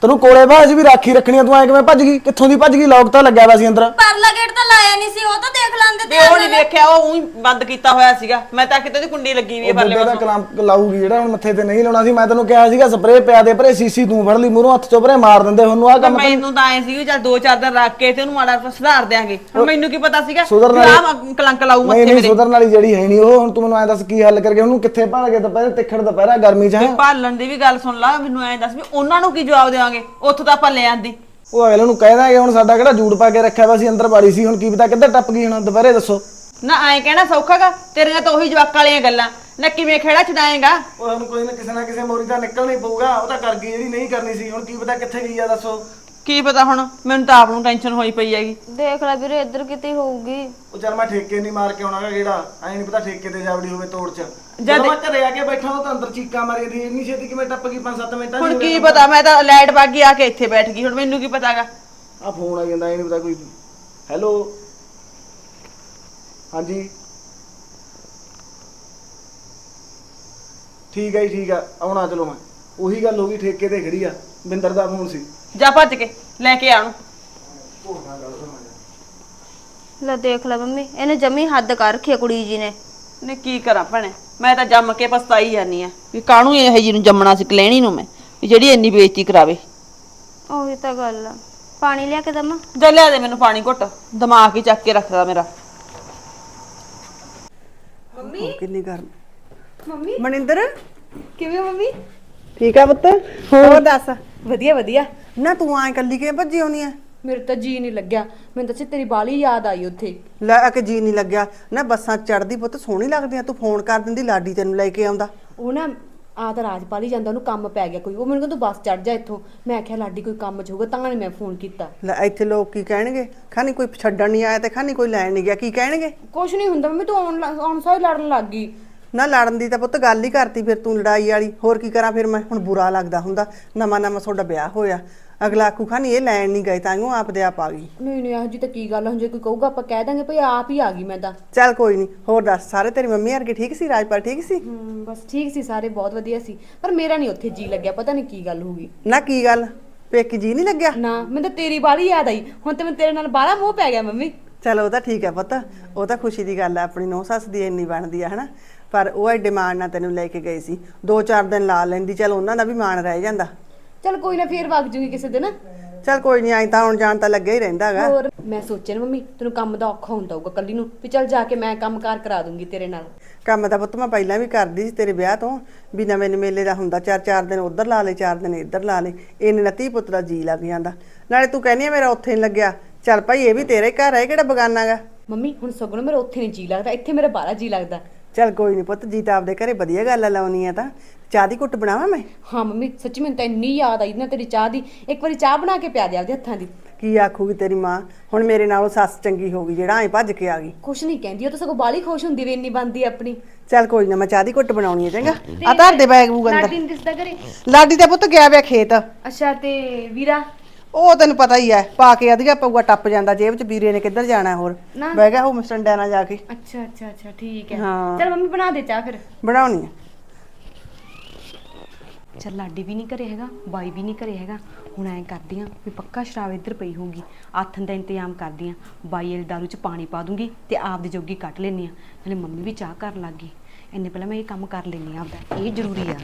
ਤੈਨੂੰ ਕੋਲੇ ਬਾਅਦ ਵੀ ਰਾਖੀ ਰੱਖਣੀ ਆ, ਤੂੰ ਐ ਕਿਵੇਂ ਭੱਜ ਗਈ? ਕਿੱਥੋਂ ਦੀ ਭੱਜ ਗਈ? ਲੋਕ ਤਾਂ ਲੱਗਿਆ ਵਾ ਸੀ ਅੰਦਰ। ਪਰਲਾ ਗੇਟ ਤਾਂ ਲਾਇਆ ਨਹੀਂ ਸੀ ਉਹ ਤਾਂ ਦੇਖ ਲੈਂਦੇ ਵੀ ਉਹ ਨਹੀਂ ਵੇਖਿਆ ਉਹ ਉਹੀ ਬੰਦ ਕੀਤਾ ਹੋਇਆ ਸੀਗਾ। ਮੈਂ ਤਾਂ ਕਿਤੇ ਦੀ ਕੁੰਡੀ ਲੱਗੀ ਵੀ ਹੈ ਪਰਲੇ ਬੰਦੇ ਦਾ ਪਾਸੋਂ। ਕਲੰਕ ਲਾਊਗੀ ਜਿਹੜਾ ਹੁਣ ਮੱਥੇ ਤੇ ਨਹੀਂ ਲਾਉਣਾ ਸੀ। ਮੈਂ ਤੈਨੂੰ ਕਿਹਾ ਸੀਗਾ ਸਪਰੇਅ ਪਿਆ ਦੇ ਪਰੇ ਸੀਸੀ ਤੂੰ ਫੜ ਲਈ ਮੂਹਰੋਂ ਹੱਥ ਚੋਂ ਪਰੇ ਮਾਰ ਦਿੰਦੇ ਹੁਣ ਨੂੰ ਆ ਕੰਮ ਮੈਨੂੰ ਤਾਂ ਐ ਸੀ ਵੀ ਚੱਲ ਦੋ ਚਾਰ ਦਿਨ ਰੱਖ ਕੇ ਤੇ ਉਹਨੂੰ ਮਾੜਾ ਜਿਹਾ ਸੁਧਾਰ ਦਿਆਂਗੇ। ਹੁਣ ਮੈਨੂੰ ਕੀ ਪਤਾ ਸੀਗਾ ਸੁਧਰਨ ਵੀ ਆਹ ਵਾਲੀ- ਕਲੰਕ ਲਾਊ ਨਹੀਂ ਮੱਥੇ ਨਹੀਂ ਮੇਰੇ। ਸੁਧਰਨ ਵਾਲੀ ਜਿਹੜੀ ਹੈ ਨਹੀਂ ਉਹ। ਹੁਣ ਤੂੰ ਮੈਨੂੰ ਐ ਦੱਸ ਕੀ ਹੱਲ ਕਰਕੇ ਉਹਨੂੰ ਕਿੱਥੇ ਭਾਲ ਕੇ ਦੁਪਹਿਰੇ ਤਿੱਖੜ ਦੁਪਹਿਰਾ ਗਰਮੀ ਚ ਹੈ? ਭਾਲਣ ਦੀ ਵੀ ਗੱਲ ਸੁਣ ਲਾ ਮੈਨੂੰ ਐਂ ਦੱਸ ਵੀ ਉਹਨਾਂ ਨੂੰ ਕੀ ਜਵਾਬ ਦੇਵਾਂਗੇ ਉੱਥੋਂ ਤਾਂ ਆਪਾਂ ਲੈ ਆਂਦੀ। ਉਹ ਅਗਲੇ ਨੂੰ ਕਹਿ ਦਾਂਗੇ ਹੁਣ ਸਾਡਾ ਕਿਹੜਾ ਜੂੜ ਪਾ ਕੇ ਰੱਖਿਆ ਵਾ ਸੀ ਅੰਦਰ ਬਾੜੀ ਸੀ ਹੁਣ ਕੀ ਪਤਾ ਕਿੱਧਰ ਟੱਪ ਗਈ ਹੁਣ ਦੁਪਹਿਰੇ ਦੱਸੋ। ਨਾ ਐਂ ਕਹਿਣਾ ਸੌਖਾਗਾ ਤੇਰੀਆਂ ਤਾਂ ਉਹੀ ਜਵਾਕਾਂ ਵਾਲੀਆਂ ਗੱਲਾਂ। ਨਾ ਕਿਵੇਂ ਖੇੜਾ ਛਡਾਏਗਾ? ਉਹ ਹੁਣ ਕੋਈ ਨਾ ਕਿਸੇ ਨਾ ਕਿਸੇ ਮੋਰੀ ਦਾ ਨਿਕਲਣਾ ਹੀ ਪਊਗਾ ਉਹ ਤਾਂ ਕਰ ਗਈ ਜਿਹੜੀ ਨਹੀਂ ਕਰਨੀ ਸੀ ਹੁਣ ਕੀ ਪਤਾ ਕਿੱਥੇ ਗਈ ਆ ਦੱਸੋ। ਕੀ ਪਤਾ ਹੁਣ? ਮੈਨੂੰ ਤਾਂ ਆਪ ਨੂੰ ਟੈਨਸ਼ਨ ਹੋਈ ਪਈ ਹੈਗੀ। ਦੇਖ ਲੈ ਵੀਰੇ ਇੱਧਰ ਕਿਤੇ ਹੋਊਗੀ। ਉਹ ਚੱਲ ਮੈਂ ਠੇਕੇ ਨਹੀਂ ਮਾਰ ਕੇ ਆਉਣਾਗਾ ਕਿਹੜਾ? ਐ ਨਹੀਂ ਪਤਾ ਠੇਕੇ ਤੇ ਜਾਵੜੀ ਹੋਵੇ ਤੋੜ ਚ। ਜਦੋਂ ਮੈਂ ਘਰੇ ਆ ਕੇ ਬੈਠਾ ਉਹ ਤਾਂ ਅੰਦਰ ਚੀਕਾਂ ਮਾਰੀ ਦੀ ਇੰਨੀ ਛੇਤੀ ਕਿਵੇਂ ਟੱਪ ਗਈ 5-7 ਮਿੰਟਾਂ ਚ ਹੁਣ ਕੀ ਪਤਾ? ਮੈਂ ਤਾਂ ਲਾਈਟ ਬਾਗੀ ਆ ਕੇ ਇੱਥੇ ਬੈਠ ਗਈ ਹੁਣ ਮੈਨੂੰ ਕੀ ਪਤਾਗਾ? ਆ ਫੋਨ ਆ ਜਾਂਦਾ ਇਹ ਨਹੀਂ ਪਤਾ ਕੋਈ। ਹੈਲੋ? ਹਾਂਜੀ? ਠੀਕ ਹੈ ਜੀ ਠੀਕ ਆ। ਆਉਣਾ ਚਲੋ ਮੈਂ। ਉਹੀ ਗੱਲ ਹੋ ਗਈ ਠੇਕੇ ਤੇ ਖੜੀ ਆ। ਬਿੰਦਰ ਦਾ ਫੋਨ ਸੀ। ਜਾ ਭੱਜ ਕੇ ਲੈ ਕੇ ਆਣੂ। ਲੈ ਦੇਖ ਲੈ ਮੰਮੀ ਇਹਨੇ ਜਮੀ ਹੱਦ ਕਰ ਰੱਖੀ ਆ ਕੁੜੀ ਜੀ ਨੇ। ਨੇ ਕੀ ਕਰਾਂ ਭੈਣੇ? ਮੈਂ ਤਾਂ ਜੰਮ ਕੇ ਪਛਤਾਈ ਜਾਨੀ ਆ ਵੀ ਕਾਹਨੂੰ ਇਹ ਜੀ ਨੂੰ ਜੰਮਣਾ ਸੀ ਕਲੈਣੀ ਨੂੰ ਮੈਂ ਵੀ ਜਿਹੜੀ ਇੰਨੀ ਬੇਇੱਜ਼ਤੀ ਕਰਾਵੇ। ਉਹੀ ਤਾਂ ਗੱਲ ਆ। ਪਾਣੀ ਲਿਆ ਕੇ ਦਮਾ? ਜਾ ਲਿਆ ਦੇ ਮੈਨੂੰ ਪਾਣੀ ਘੁੱਟ ਦਿਮਾਗ ਹੀ ਚੱਕ ਕੇ ਰੱਖਦਾ ਮੇਰਾ। ਕਿੰਨੀ ਗਰਮ। ਮੰਮੀ? ਮਨਿੰਦਰ? ਕਿਵੇਂ ਹੋ ਮੰਮੀ? ਠੀਕ ਆ ਪੁੱਤ? ਹੋਰ? ਦੱਸ ਵਧੀਆ ਵਧੀਆ। ਨਾ ਤੂੰ ਐ ਕੱਲੀ ਕਿਵੇਂ ਭੱਜੀ ਆਉਣੀ ਐ? ਮੇਰੇ ਤਾਂ ਜੀ ਨਹੀਂ ਲੱਗਿਆ। ਮੈਨੂੰ ਤਾਂ ਤੇਰੀ ਬਾਲੀ ਯਾਦ ਆਈ ਉੱਥੇ। ਲੈ ਆ ਕੇ ਜੀ ਨਹੀਂ ਲੱਗਿਆ। ਨਾ ਬੱਸਾਂ ਚੜਦੀ ਪੁੱਤ ਸੋਹਣੀ ਲੱਗਦੀ ਆ ਤੂੰ ਫੋਨ ਕਰ ਦਿੰਦੀ ਲਾਡੀ ਤੈਨੂੰ ਲੈ ਕੇ ਆਉਂਦਾ। ਉਹ ਨਾ ਆ ਤਾਂ ਰਾਜਪਾਲ ਹੀ ਜਾਂਦਾ ਉਹਨੂੰ ਕੰਮ ਪੈ ਗਿਆ ਕੋਈ। ਉਹ ਮੈਨੂੰ ਕਹਿੰਦਾ ਤੂੰ ਬੱਸ ਚੜ ਜਾ ਇੱਥੋਂ। ਮੈਂ ਆਖਿਆ ਲਾਡੀ ਕੋਈ ਕੰਮ ਚ ਹੋਊਗਾ ਤਾਂ ਨਹੀਂ ਮੈਂ ਫੋਨ ਕੀਤਾ। ਲੈ ਇੱਥੇ ਲੋਕ ਕੀ ਕਹਿਣਗੇ? ਖਾਨੀ ਕੋਈ ਛੱਡਣ ਨਹੀਂ ਆਇਆ ਤੇ ਖਾਨੀ ਕੋਈ ਲੈਣ ਨਹੀਂ ਗਿਆ ਕੀ ਕਹਿਣਗੇ? ਕੁਛ ਨਹੀਂ ਹੁੰਦਾ ਮੰਮੀ ਤੂੰ ਆਉਣ ਆਉਣ ਸਾਰ ਲੜਨ ਲੱਗ ਗਈ। ਨਾ ਲੜਨ ਦੀ ਤਾਂ ਪੁੱਤ ਗੱਲ ਹੀ ਕਰਤੀ ਫਿਰ ਤੂੰ ਲੜਾਈ ਵਾਲੀ। ਹੋਰ ਕੀ ਕਰਾਂ ਫਿਰ ਮੈਂ? ਹੁਣ ਬੁਰਾ ਲੱਗਦਾ ਹੁੰਦਾ। ਨਵਾਂ ਨਵਾਂ ਤੁਹਾਡਾ ਵਿਆਹ ਹੋਇਆ। ਅਗਲਾ ਆਖੂ ਖਾਨੀ ਇਹ ਲੈਣ ਨਹੀਂ ਗਏ ਤਾਂ ਉਹ ਆਪਦੇ ਆਪ ਆ ਗਈ। ਨਹੀਂ ਨਹੀਂ ਇਹੋ ਜੀ ਤਾਂ ਕੀ ਗੱਲ ਆ, ਹੁਣ ਜੇ ਕੋਈ ਕਹੂਗਾ ਆਪਾਂ ਕਹਿ ਦਾਂਗੇ ਭਈ ਆਪ ਹੀ ਆ ਗਈ ਮੈਂ ਤਾਂ। ਚੱਲ ਕੋਈ ਨਹੀਂ ਹੋਰ ਦੱਸ ਸਾਰੇ ਤੇਰੀ ਮੰਮੀ ਵਰਗੇ ਠੀਕ ਸੀ? ਰਾਜਪਾਲ ਠੀਕ ਸੀ? ਹਮ, ਬਸ ਠੀਕ ਸੀ ਸਾਰੇ ਬਹੁਤ ਵਧੀਆ ਸੀ। ਪਰ ਮੇਰਾ ਨਹੀਂ ਉੱਥੇ ਜੀ ਲੱਗਿਆ ਪਤਾ ਨਹੀਂ ਕੀ ਗੱਲ ਹੋ ਗਈ। ਨਾ ਕੀ ਗੱਲ? ਪੇਕੀ ਜੀ ਨਹੀਂ ਲੱਗਿਆ? ਨਾ ਮੈਨੂੰ ਤਾਂ ਤੇਰੀ ਬਾਲੀ ਯਾਦ ਆਈ। ਹੁਣ ਤੇ ਮੈਂ ਤੇਰੇ ਨਾਲ ਬਾਲਾ ਮੋਹ ਪੈ ਗਿਆ ਮੰਮੀ। ਚਲੋ ਉਹ ਤਾਂ ਠੀਕ ਹੈ ਪੁੱਤ। ਉਹ ਤਾਂ ਖੁਸ਼ੀ ਦੀ ਗੱਲ ਹੈ ਆਪਣੀ ਨੌ ਸੱਸ ਦੀ ਇੰਨੀ ਬਣਦੀ ਆ ਹਨਾ? ਪਰ ਉਹ ਐਡੇ ਮਾਣ ਨਾਲ ਤੈਨੂੰ ਲੈ ਕੇ ਗਏ ਸੀ। ਦੋ ਚਾਰ ਦਿਨ ਲਾ ਲੈਂਦੀ ਚਲ ਉਹਨਾਂ ਦਾ ਵੀ ਮਾਣ ਰਹਿ ਜਾਂਦਾ। ਚਲ ਕੋਈ ਨਾ ਫੇਰ ਵਗ ਜੂਗੀ ਕਿਸੇ ਦਿਨ। ਚਲ ਕੋਈ ਨਹੀਂ ਆਈ ਤਾਂ ਹੁਣ ਜਾਣ ਤਾਂ ਲੱਗਿਆ ਹੀ ਰਹਿੰਦਾ ਹੈਗਾ ਹੋਰ ਮੈਂ ਸੋਚਿਆ ਨਾ ਮੰਮੀ ਤੈਨੂੰ ਕੰਮ ਦਾ ਔਖਾ ਹੁੰਦਾ ਹੋਊਗਾ ਕੱਲੀ ਨੂੰ ਵੀ ਚੱਲ ਜਾ ਕੇ ਮੈਂ ਕੰਮ ਕਾਰ ਦੂੰਗੀ ਤੇਰੇ ਨਾਲ। ਕੰਮ ਤਾਂ ਪੁੱਤ ਮੈਂ ਪਹਿਲਾਂ ਵੀ ਕਰਦੀ ਸੀ ਤੇਰੇ ਵਿਆਹ ਤੋਂ ਵੀ ਨਵੇਂ ਮੇਲੇ ਦਾ ਹੁੰਦਾ ਚਾਰ ਚਾਰ ਦਿਨ ਉਧਰ ਲਾ ਲੇ ਚਾਰ ਦਿਨ ਇੱਧਰ ਲਾ ਲੇ ਇਹਨੇ ਨਤੀ ਪੁੱਤ ਦਾ ਜੀ ਲੱਗ ਜਾਂਦਾ। ਨਾਲੇ ਤੂੰ ਕਹਿੰਦੀ ਆ ਮੇਰਾ ਉੱਥੇ ਨਹੀਂ ਲੱਗਿਆ। ਚੱਲ ਭਾਈ ਇਹ ਵੀ ਤੇਰਾ ਘਰ ਹੈ ਕਿਹੜਾ ਬਗਾਨਾ ਗਾ? ਮੰਮੀ ਹੁਣ ਸਗੋਂ ਮੇਰਾ ਉੱਥੇ ਨਹੀਂ ਜੀ ਲੱਗਦਾ ਇੱਥੇ ਮੇਰਾ ਬਾਲਾ ਜੀ ਲੱਗਦਾ। ਚੱਲ ਕੋਈ ਨਹੀਂ ਪੁੱਤ ਜੀ ਤਾਂ ਆਪਦੇ ਘਰੇ ਵਧੀਆ ਗੱਲ ਆ ਲਾਉਣੀ ਆ ਤਾਂ। ਚਾਹ ਦੀ ਘੁੱਟ ਬਣਾਵਾਂ ਮੈਂ? ਹਾਂ ਮੰਮੀ ਸੱਚੀ ਮੈਨੂੰ ਤਾਂ ਇੰਨੀ ਯਾਦ ਆਈ ਨਾ ਤੇਰੀ ਚਾਹ ਦੀ। ਇੱਕ ਵਾਰੀ ਚਾਹ ਬਣਾ ਕੇ ਪਿਆ ਦੇ ਆਪਦੇ ਹੱਥਾਂ ਦੀ। ਕੀ ਆਖੂਗੀ ਤੇਰੀ ਮਾਂ? ਹੁਣ ਮੇਰੇ ਨਾਲੋਂ ਸੱਸ ਚੰਗੀ ਹੋ ਗਈ ਜਿਹੜਾ ਐ ਭੱਜ ਕੇ ਆ ਗਈ। ਕੁਛ ਨਹੀਂ ਕਹਿੰਦੀ ਉਹ ਤਾਂ ਸਗੋਂ ਬਾਲੀ ਖੁਸ਼ ਹੁੰਦੀ ਵੀ ਇੰਨੀ ਬੰਦੀ ਆਪਣੀ। ਚੱਲ ਕੋਈ ਨਾ ਮੈਂ ਚਾਹ ਦੀ ਘੁੱਟ ਬਣਾਉਣੀ ਹੈ ਚੰਗਾ। ਆ ਧਰ ਦੇ ਬੈਗ ਬੂਗ ਅੰਦਰ। ਦਿਨ ਦਿਸਦਾ ਕਰੇ ਲਾਡੀ ਦਾ ਪੁੱਤ ਗਿਆ ਵਿਆ ਖੇਤ। ਅੱਛਾ ਤੇ ਵੀਰਾ? ਉਹ ਤੈਨੂੰ ਪਤਾ ਹੀ ਐ ਪਾ ਕੇ ਅਧਿਆ ਪਊਗਾ ਟੱਪ ਜਾਂਦਾ ਜੇਬ ਚ ਵੀਰੇ ਨੇ ਕਿੱਧਰ ਜਾਣਾ ਹੋਰ? ਨਾ। ਬਹਿ ਗਿਆ ਉਹ ਮਸਟੰਡਾ ਨਾਲ ਜਾ ਕੇ। ਅੱਛਾ ਅੱਛਾ ਅੱਛਾ ਠੀਕ ਹੈ। ਹਾਂ। ਚਲ ਮੰਮੀ ਬਣਾ ਦੇ ਚਾਹ ਫਿਰ। ਬਣਾਉਣੀ ਹੈ ਚੱਲ ਲਾਡੀ ਵੀ ਨਹੀਂ ਘਰੇ ਹੈਗਾ ਬਾਈ ਵੀ ਨਹੀਂ ਘਰੇ ਹੈਗਾ। ਹੁਣ ਐਂ ਕਰਦੀ ਆਂ ਵੀ ਪੱਕਾ ਸ਼ਰਾਬ ਇੱਧਰ ਪਈ ਹੋਊਗੀ। ਆਥਨ ਦਾ ਇੰਤਜ਼ਾਮ ਕਰਦੀ ਆਂ ਬਾਈ ਵਾਲੀ ਦਾਰੂ 'ਚ ਪਾਣੀ ਪਾ ਦੂੰਗੀ ਤੇ ਆਪਦੀ ਜੋਗੀ ਕੱਟ ਲੈਣੀ ਆ ਨਾਲੇ ਮੰਮੀ ਵੀ ਚਾਹ ਕਰਨ ਲੱਗ ਗਈ। ਇੰਨੇ ਪਹਿਲਾਂ ਮੈਂ ਇਹ ਕੰਮ ਕਰ ਲੈਣੀ ਆ ਆਪਦਾ। ਇਹ ਜ਼ਰੂਰੀ ਆ।